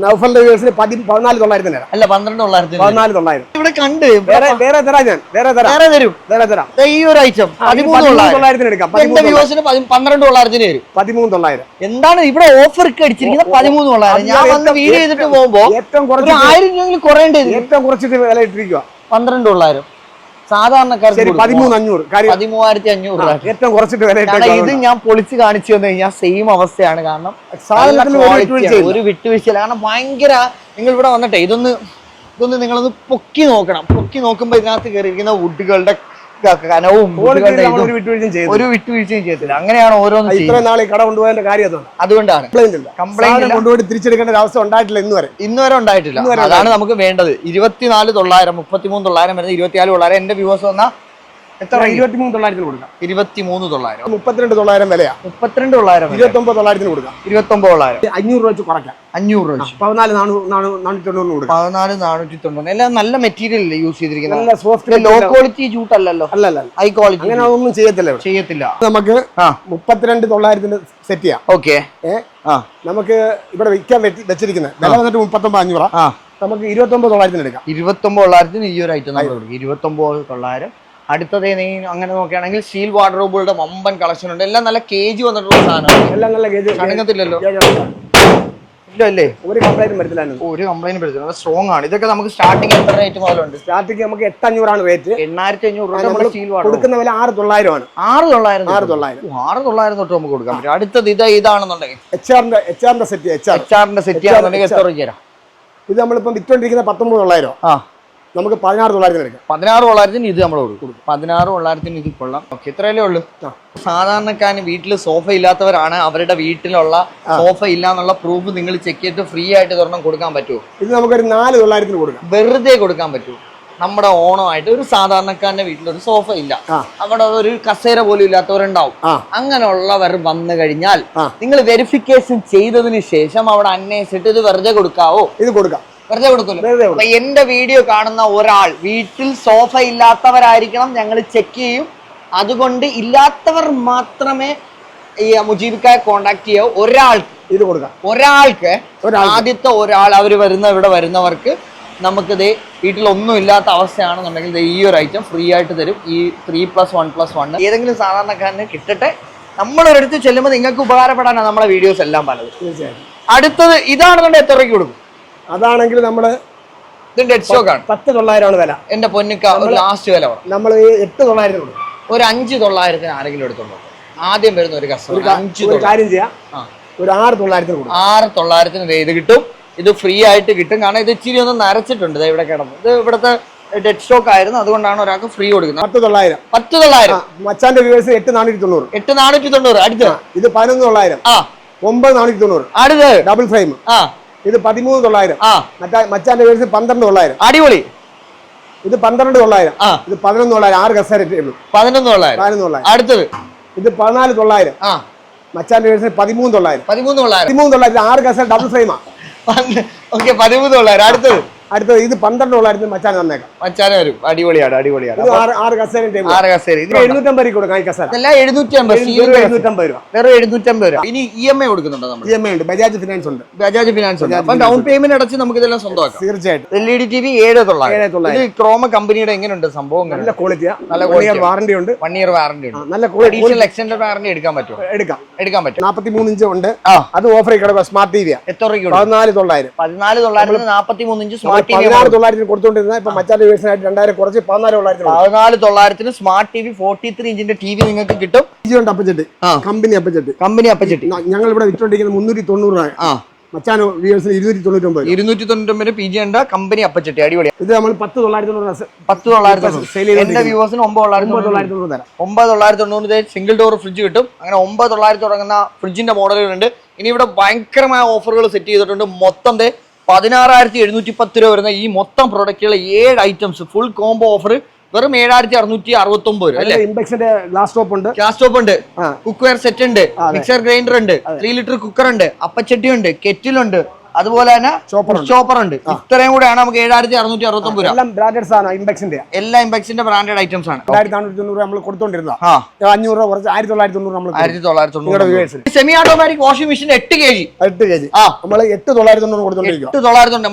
നൗഫലിന്റെ വ്യൂവേഴ്സിന് പതി പതിനാല് തൊള്ളായിരത്തിന് തരാം. അല്ല പന്ത്രണ്ട് തൊള്ളായിരത്തിന്. പതിനാല് തൊള്ളായിരം ഇവിടെ കണ്ട്. വേറെ വേറെ തരാം ഞാൻ. വേറെ തരാം. വേറെ തരും. വേറെ തരാം. ഈ ഒരു ഐറ്റം പതിമൂന്ന് പതിമൂന്ന് തൊള്ളായിരം തൊള്ളായിരത്തിന് എടുക്കാം. വ്യൂവേഴ്സിന് പന്ത്രണ്ട് തൊള്ളായിരത്തിന് വരും പതിമൂന്ന് തൊള്ളായിരം എന്താണ് ഇവിടെ ഓഫർ ഒക്കെ അടിച്ചിരിക്കുന്നത് പതിമൂന്ന് തൊള്ളായിരം ഞാൻ വന്ന് വീഡിയോ ചെയ്തിട്ട് പോകുമ്പോ ഏറ്റവും കുറച്ച് ആയിരം രൂപയെങ്കിലും കുറയേണ്ടത് ഏറ്റവും കുറച്ചിട്ട് വില ഇട്ടിരിക്കുക പന്ത്രണ്ട് തൊള്ളായിരം സാധാരണക്കാർക്ക് ശരി പതിമൂന്ന് അഞ്ഞൂറ് പതിമൂവായിരത്തി അഞ്ഞൂറ് ഏറ്റവും കുറച്ചിട്ട് വില ഇത് ഞാൻ പൊളിച്ച് കാണിച്ചു വന്നു കഴിഞ്ഞാൽ സെയിം അവസ്ഥയാണ്. കാരണം ഒരു വിട്ടുവീഴ്ചയില്ല. കാരണം ഭയങ്കര നിങ്ങൾ ഇവിടെ വന്നിട്ടേ ഇതൊന്ന് ഇതൊന്ന് നിങ്ങളൊന്ന് പൊക്കി നോക്കണം. പൊക്കി നോക്കുമ്പോ ഇതിനകത്ത് കയറിയിരിക്കുന്ന വുഡുകളുടെ കനവും ഒരു വിട്ടുവീഴ്ചയും ചെയ്യത്തില്ല. അങ്ങനെയാണ് ഓരോന്ന് ഇത്രയും നാളെ കട കൊണ്ടുപോയതിന്റെ കാര്യം അതുകൊണ്ടാണ്. കംപ്ലൈന്റ് കൊണ്ടുപോയി തിരിച്ചെടുക്കേണ്ട അവസ്ഥ ഉണ്ടായിട്ടില്ല ഇന്ന് വരെ. ഇന്ന് വരെ ഉണ്ടായിട്ടില്ല. അതാണ് നമുക്ക് വേണ്ടത്. ഇരുപത്തിനാല് തൊള്ളായിരം മുപ്പത്തിമൂന്ന് തൊള്ളായിരം വരുന്നത് ഇരുപത്തിനാല് തൊള്ളായിരം എന്റെ വ്യൂവേഴ്സ് വന്ന എത്ര ഇരുപത്തിമൂന്ന് തൊള്ളായിരത്തിന് കൊടുക്കാം. ഇരുപത്തിമൂന്ന് തൊള്ളായിരം. മുപ്പത്തിരണ്ട് തൊള്ളായിരം വിലയാ. മുപ്പത്തിരണ്ട് തൊള്ളായിരം. ഇരുപത്തി ഒമ്പത് തൊള്ളായിരത്തിന് കൊടുക്കാം. ഇരുപത്തൊമ്പത് തൊള്ളായിരം. അഞ്ഞൂറ് രൂപ വെച്ച് കുറയ്ക്കാം. അഞ്ഞൂറ് രൂപ. പതിനാല് നാനൂറ് നാനൂറ്റി തൊണ്ണൂറിന് കൊടുക്കാം. പതിനാല് നാനൂറ്റി തൊണ്ണൂറ് എല്ലാം നല്ല മെറ്റീരിയൽ അല്ലേ യൂസ് ചെയ്തിരിക്കുന്നത്? നല്ല സോഫ്റ്റ് ലോ ക്വാളിറ്റി ജൂട്ട് അല്ലല്ലോ. അല്ല അല്ല. ഹൈ ക്വാളിറ്റി അങ്ങനെ ഒന്നും ചെയ്യത്തില്ല ഇവിടെ. ചെയ്യത്തില്ല. നമുക്ക് മുപ്പത്തിരണ്ട് തൊള്ളായിരത്തിന് സെറ്റ് ചെയ്യാം. ഓക്കെ ആ. നമുക്ക് ഇവിടെ വിൽക്കാൻ വെച്ച് വെച്ചിരിക്കുന്നത്. വില വന്നിട്ട് മുപ്പത്തൊമ്പത് അഞ്ഞൂറാ. നമുക്ക് ഇരുപത്തൊമ്പത് തൊള്ളായിരത്തിന് എടുക്കാം. ഇരുപത്തൊമ്പത് തൊള്ളായിരത്തിന് ഈ ഒരു ഐറ്റം നമ്മൾ കൊടുക്കും. ഇരുപത്തൊമ്പത് തൊള്ളായിരം അടുത്തതേ നീ അങ്ങനെ നോക്കുകയാണെങ്കിൽ സ്റ്റീൽ വാർഡ്രോബുകളുടെ വമ്പൻ കളക്ഷൻ ഉണ്ട്. എല്ലാം നല്ല കെ ജി വന്നിട്ടുള്ള സാധനമാണ്. എല്ലാം നല്ല ഗേജ് കണങ്ങത്തില്ലല്ലോ ഗേജ് ഇല്ല അല്ലേ ഒരു കംപ്ലൈന്റ് വരത്തില്ല ഒരു കംപ്ലൈന്റ് പറ്റുന്നത് സ്ട്രോങ് ആണ്. ഇതൊക്കെ നമുക്ക് സ്റ്റാർട്ടിംഗ് എത്ര റേറ്റ് മുതലുണ്ട്? സ്റ്റാർട്ടിംഗ് നമുക്ക് എട്ടഞ്ഞൂറാണ് റേറ്റ് എണ്ണായിരത്തി അഞ്ഞൂറ് രൂപ നമ്മൾ വാട്ടർ കൊടുക്കുന്ന വില ആറ് തൊള്ളായിരമാണ്. ആറ് തൊള്ളായിരം ആറ്. തൊള്ളായിരം. ആറ് തൊള്ളായിരം തൊട്ട് നമുക്ക് കൊടുക്കാം. പറ്റും അടുത്തത് ഇത് ഇതാണെന്നുണ്ടെങ്കിൽ. എച്ച് ആറിന്റെ എച്ച് ആറിന്റെ സെറ്റ് എച്ച് ആർ ആറിന്റെ സെറ്റ് ചെയ്യാന്നുണ്ടെങ്കിൽ എത്ര രൂപ ഇത് നമ്മളിപ്പം വിറ്റോണ്ടിരിക്കുന്ന പത്തൊമ്പത് തൊള്ളായിരം. ആ. നമുക്ക് പതിനാറ് തൊള്ളായിരത്തിന് എടുക്കാം. പതിനാറ് തൊള്ളായിരത്തിന് ഇത് നമ്മൾ കൊടുക്കും. പതിനാറ് തൊള്ളായിരത്തിന് ഇത് കൊള്ളാം. ഓക്കെ ഇത്രയല്ലേ ഉള്ളൂ? സാധാരണക്കാരന് വീട്ടിൽ സോഫ ഇല്ലാത്തവരാണ് അവരുടെ വീട്ടിലുള്ള സോഫ ഇല്ല എന്നുള്ള പ്രൂഫ് നിങ്ങൾ ചെക്ക് ചെയ്തിട്ട് ഫ്രീ ആയിട്ട് ഒരെണ്ണം കൊടുക്കാൻ പറ്റുമോ? ഇത് നമുക്കൊരു നാല് തൊള്ളായിരത്തിന് കൊടുക്കാം. വെറുതെ കൊടുക്കാൻ പറ്റുമോ? നമ്മുടെ ഓണമായിട്ട് ഒരു സാധാരണക്കാരന്റെ വീട്ടിൽ ഒരു സോഫ ഇല്ല. അവിടെ ഒരു കസേര പോലും ഇല്ലാത്തവരുണ്ടാവും. അങ്ങനെയുള്ളവർ വന്നു കഴിഞ്ഞാൽ നിങ്ങൾ വെരിഫിക്കേഷൻ ചെയ്തതിന് ശേഷം അവിടെ അന്വേഷിച്ചിട്ട് ഇത് വെറുതെ കൊടുക്കാവോ? ഇത് കൊടുക്കാം. വെറുതെ അപ്പൊ എന്റെ വീഡിയോ കാണുന്ന ഒരാൾ വീട്ടിൽ സോഫ ഇല്ലാത്തവരായിരിക്കണം ഞങ്ങൾ ചെക്ക് ചെയ്യും. അതുകൊണ്ട് ഇല്ലാത്തവർ മാത്രമേ ഈ മുജീബിക്കായ കോണ്ടാക്ട് ചെയ്യാവൂ ഒരാൾക്ക് ഇത് കൊടുക്കാം. ഒരാൾക്ക്. ആദ്യത്തെ ഒരാൾ അവർ വരുന്ന ഇവിടെ വരുന്നവർക്ക് നമുക്ക് ഇതേ വീട്ടിൽ ഒന്നും ഇല്ലാത്ത അവസ്ഥയാണെന്നുണ്ടെങ്കിൽ ഈ ഒരു ഐറ്റം ഫ്രീ ആയിട്ട് തരും. ഈ three plus one plus one ഏതെങ്കിലും സാധാരണക്കാരന് കിട്ടട്ടെ. നമ്മളൊരിടത്ത് ചെല്ലുമ്പോൾ നിങ്ങൾക്ക് ഉപകാരപ്പെടാനാണ് നമ്മുടെ വീഡിയോസ് എല്ലാം പലത്. തീർച്ചയായിട്ടും. അടുത്തത് ഇതാണെന്നുണ്ടെങ്കിൽ എത്ര രൂപയ്ക്ക് കൊടുക്കും? അതാണെങ്കിൽ നമ്മൾ ഇത് ഡെഡ് സ്റ്റോക്ക് ആണ്. പത്ത് തൊള്ളായിരമാണ് വില. എന്റെ പൊന്നിക്ക ഒരു ലാസ്റ്റ് വില നമ്മൾ എട്ട് തൊള്ളായിരത്തിന് കൊടുക്കും. ഒരു അഞ്ച് തൊള്ളായിരത്തിന് ആരെങ്കിലും എടുത്തോളൂ ആദ്യം വരുന്ന ഒരു കസ്റ്റമർ അഞ്ച് കാര്യം ചെയ്യാം. ഒരു ആറ് തൊള്ളായിരത്തിന് കൊടുക്കും. ആറ് തൊള്ളായിരത്തിന് ഇത് കിട്ടും. ഇത് ഫ്രീ ആയിട്ട് കിട്ടും. കാരണം ഇത് ഇച്ചിരി ഒന്ന് നരച്ചിട്ടുണ്ട് ഇവിടെ കിടന്ന്. ഇത് ഇവിടുത്തെ ഡെഡ് സ്റ്റോക്ക് ആയിരുന്നു. അതുകൊണ്ടാണ് ഒരാൾക്ക് ഫ്രീ കൊടുക്കുന്നത്. പത്ത് തൊള്ളായിരം. പത്ത് തൊള്ളായിരം. മച്ചാന്റെ വ്യൂവേഴ്സ് എട്ട് നാനൂറ്റി തൊണ്ണൂറ് എട്ട് നാനൂറ്റി തൊണ്ണൂറ് അടുത്ത ഇത് പതിനൊന്ന് തൊള്ളായിരം. ആ. ഒമ്പത് നാനൂറ്റി തൊണ്ണൂറ് അടുത്ത്. ഡബിൾ ഫ്രെയിം ആ. ഇത് പതിമൂന്ന് തൊള്ളായിരം. മച്ചാന്റെ വ്യൂവേഴ്സ് പന്ത്രണ്ട് തൊള്ളായിരം. അടിപൊളി. ഇത് പന്ത്രണ്ട് തൊള്ളായിരം. ആ. ഇത് പതിനൊന്ന് തൊള്ളായിരം. ആറ് കസേര ടേബിൾ പതിനൊന്ന് തൊള്ളായിരം. പതിനൊന്ന് തൊള്ളായിരം. അടുത്തത്. ഇത് പതിനാല് തൊള്ളായിരം. ആ. മച്ചാന്റെ വ്യൂവേഴ്സ് പതിമൂന്ന് തൊള്ളായിരം. പതിമൂന്ന് തൊള്ളായിരം. പതിമൂന്ന് തൊള്ളായിരം ആറ് കസേര ഡബിൾ ഫ്രെയിമാ ഓക്കെ പതിമൂന്ന് തൊള്ളായിരം. അടുത്തത്. അടുത്തത് ഇത് പന്ത്രണ്ട് ഡോളായിരുന്നു മച്ചാൻ തന്നേക്കാം. മച്ചാനെ വരും. അടിപൊളിയാണ് അടിപൊളിയാണ്. ആറ് ആറ് കസേര ആറ് കസേര. ഇത് എഴുന്നൂറ്റമ്പത് രൂപ കൊടുക്കാം ഈ കസേര. ഇതെല്ലാം എഴുന്നൂറ്റമ്പത് എഴുന്നൂറ്റമ്പത് രൂപ വേറെ എഴുന്നൂറ്റമ്പത് രൂപ. ഇനി ഇ എം ഐ കൊടുക്കുന്നുണ്ടോ നമ്മൾ ഇ എം ഐ ഉണ്ട്. ബജാജ് ഫിനാൻസ് ഉണ്ട്. ബജാജ് ഫിനാൻസ് ഉണ്ട്. അപ്പം ഡൗൺ പേയ്മെന്റ് അടച്ച് നമുക്ക് ഇതെല്ലാം സ്വന്തമാക്കാം. തീർച്ചയായിട്ടും. L E D T V ഏഴ് തൊള്ളായിരം. ഏഴ് തൊള്ളായിരം. ഇത് ക്രോമ കമ്പനിയുടെ എങ്ങനെയുണ്ട്? സംഭവം നല്ല ക്വാളിറ്റിയാണ് നല്ല ക്വാളിറ്റി. വാറണ്ടി ഉണ്ട്. വൺ ഇയർ വാറണ്ടി ഉണ്ട്. നല്ല ക്വാളിറ്റി അഡീഷണൽ എക്സ്റ്റൻഡ് വാറണ്ടി എടുക്കാൻ പറ്റുമോ? എടുക്കാം. എടുക്കാൻ പറ്റും. നാൽപ്പത്തി മൂന്ന് ഇഞ്ച് ഉണ്ട്. അത് ഓഫർ കിടക്കുക സ്മാർട്ട് ടി വിയാ എത്ര കൊടുക്കും? പതിനാല് തൊള്ളായിരം. പതിനാല് തൊള്ളായിരത്തി നാൽപ്പത്തി മൂന്ന് ഇഞ്ച് സ്മാർട്ട് വി പതിനാറ് തൊള്ളായിരത്തിന് കൊടുത്തോണ്ടിരുന്ന ഇപ്പൊ മച്ചാന്റെ വേഴ്സിനായിട്ട് രണ്ടായിരം കുറച്ച് പതിനാല് തൊള്ളായിരത്തിന് പതിനാല് തൊള്ളായിരത്തിന് smart T V forty three ഇഞ്ചിന്റെ T V നിങ്ങൾക്ക് കിട്ടും. ഉണ്ട് അപ്പച്ചെട്ട്. കമ്പനി അപ്പച്ചെട്ട്. കമ്പനി അപ്പച്ചട്ടി. ഞങ്ങൾ ഇവിടെ വിറ്റോണ്ടിരിക്കുന്നത് മുന്നൂറ്റി തൊണ്ണൂറ് രൂപ ആ. മച്ചാനോ ഇരുന്നൂറ്റി തൊണ്ണൂറ്റൊമ്പത്. ഇരുന്നൂറ്റി തൊണ്ണൂറ്റൊമ്പത് പി ജി ഉണ്ട്. കമ്പനി അപ്പച്ചട്ടി. അടിപൊളി. ഇത് നമ്മൾ പത്ത് തൊള്ളായിരത്തി ചെയ്ത് എന്റെ വ്യൂവേഴ്സിന് ഒമ്പത് തൊള്ളായിരത്തി തൊള്ളായിരത്തി തൊണ്ണൂറ് തരാം. ഒമ്പത് തൊള്ളായിരത്തി തൊണ്ണൂറ് സിംഗിൾ ഡോർ ഫ്രിഡ്ജ് കിട്ടും. അങ്ങനെ ഒമ്പത് തൊള്ളായിരത്തി തുടങ്ങുന്ന ഫ്രിഡ്ജിന്റെ മോഡലുകളുണ്ട് ഇനി ഇവിടെ ഭയങ്കരമായ ഓഫറുകൾ സെറ്റ് ചെയ്തിട്ടുണ്ട്. മൊത്തം പതിനാറായിരത്തി എഴുന്നൂറ്റി പത്ത് രൂപ വരുന്ന ഈ മൊത്തം പ്രൊഡക്റ്റുകൾ ഏഴ് ഐറ്റംസ് ഫുൾ കോംബോ ഓഫർ വെറും ഏഴായിരത്തി അറുന്നൂറ്റി അറുപത്തി ഒമ്പത് രൂപ അല്ലേ ഇൻഡക്ഷന്റെ ഗ്ലാസ് ടോപ്പ് ഉണ്ട്. ഗ്യാസ് സ്റ്റോപ്പ് ഉണ്ട്. കുക്ക് വെയർ സെറ്റ് ഉണ്ട്. മിക്സർ ഗ്രൈൻഡർ ഉണ്ട്. ത്രീ ലിറ്റർ കുക്കർ ഉണ്ട്. അപ്പച്ചട്ടി ഉണ്ട്. കെറ്റിലുണ്ട് അതുപോലെ തന്നെ. ചോപ്പർ ഉണ്ട്. ഇത്രയും കൂടെയാണ് നമുക്ക് ഏഴായിരത്തി അറുന്നൂറ്റി അറുപത്തി എല്ലാം ബ്രാൻഡഡ് സാധനം ഇമ്പെക്സിന്റെ എല്ലാ ഇമ്പെക്സിന്റെ ബ്രാൻഡഡ് ഐറ്റംസ് ആണ്. രണ്ടായിരത്തി നാനൂറ്റി തൊണ്ണൂറ് നമ്മൾ അഞ്ഞൂറ് രൂപ കുറച്ച് ആയിരത്തി തൊള്ളായിരത്തി തൊണ്ണൂറ് നമ്മൾ ആയിരത്തി തൊള്ളായിരത്തി നിങ്ങളുടെ സെമി ഓട്ടോമാറ്റിക് വാഷിംഗ് മെഷീൻ എട്ട് കെ ജി എട്ട് കെ ജി ആ. നമ്മൾ എട്ട് തൊള്ളായിരത്തി തൊണ്ണൂറ് കൊടുത്തോണ്ടിരിക്കുക എട്ട് തൊള്ളായിരത്തി ഉണ്ട്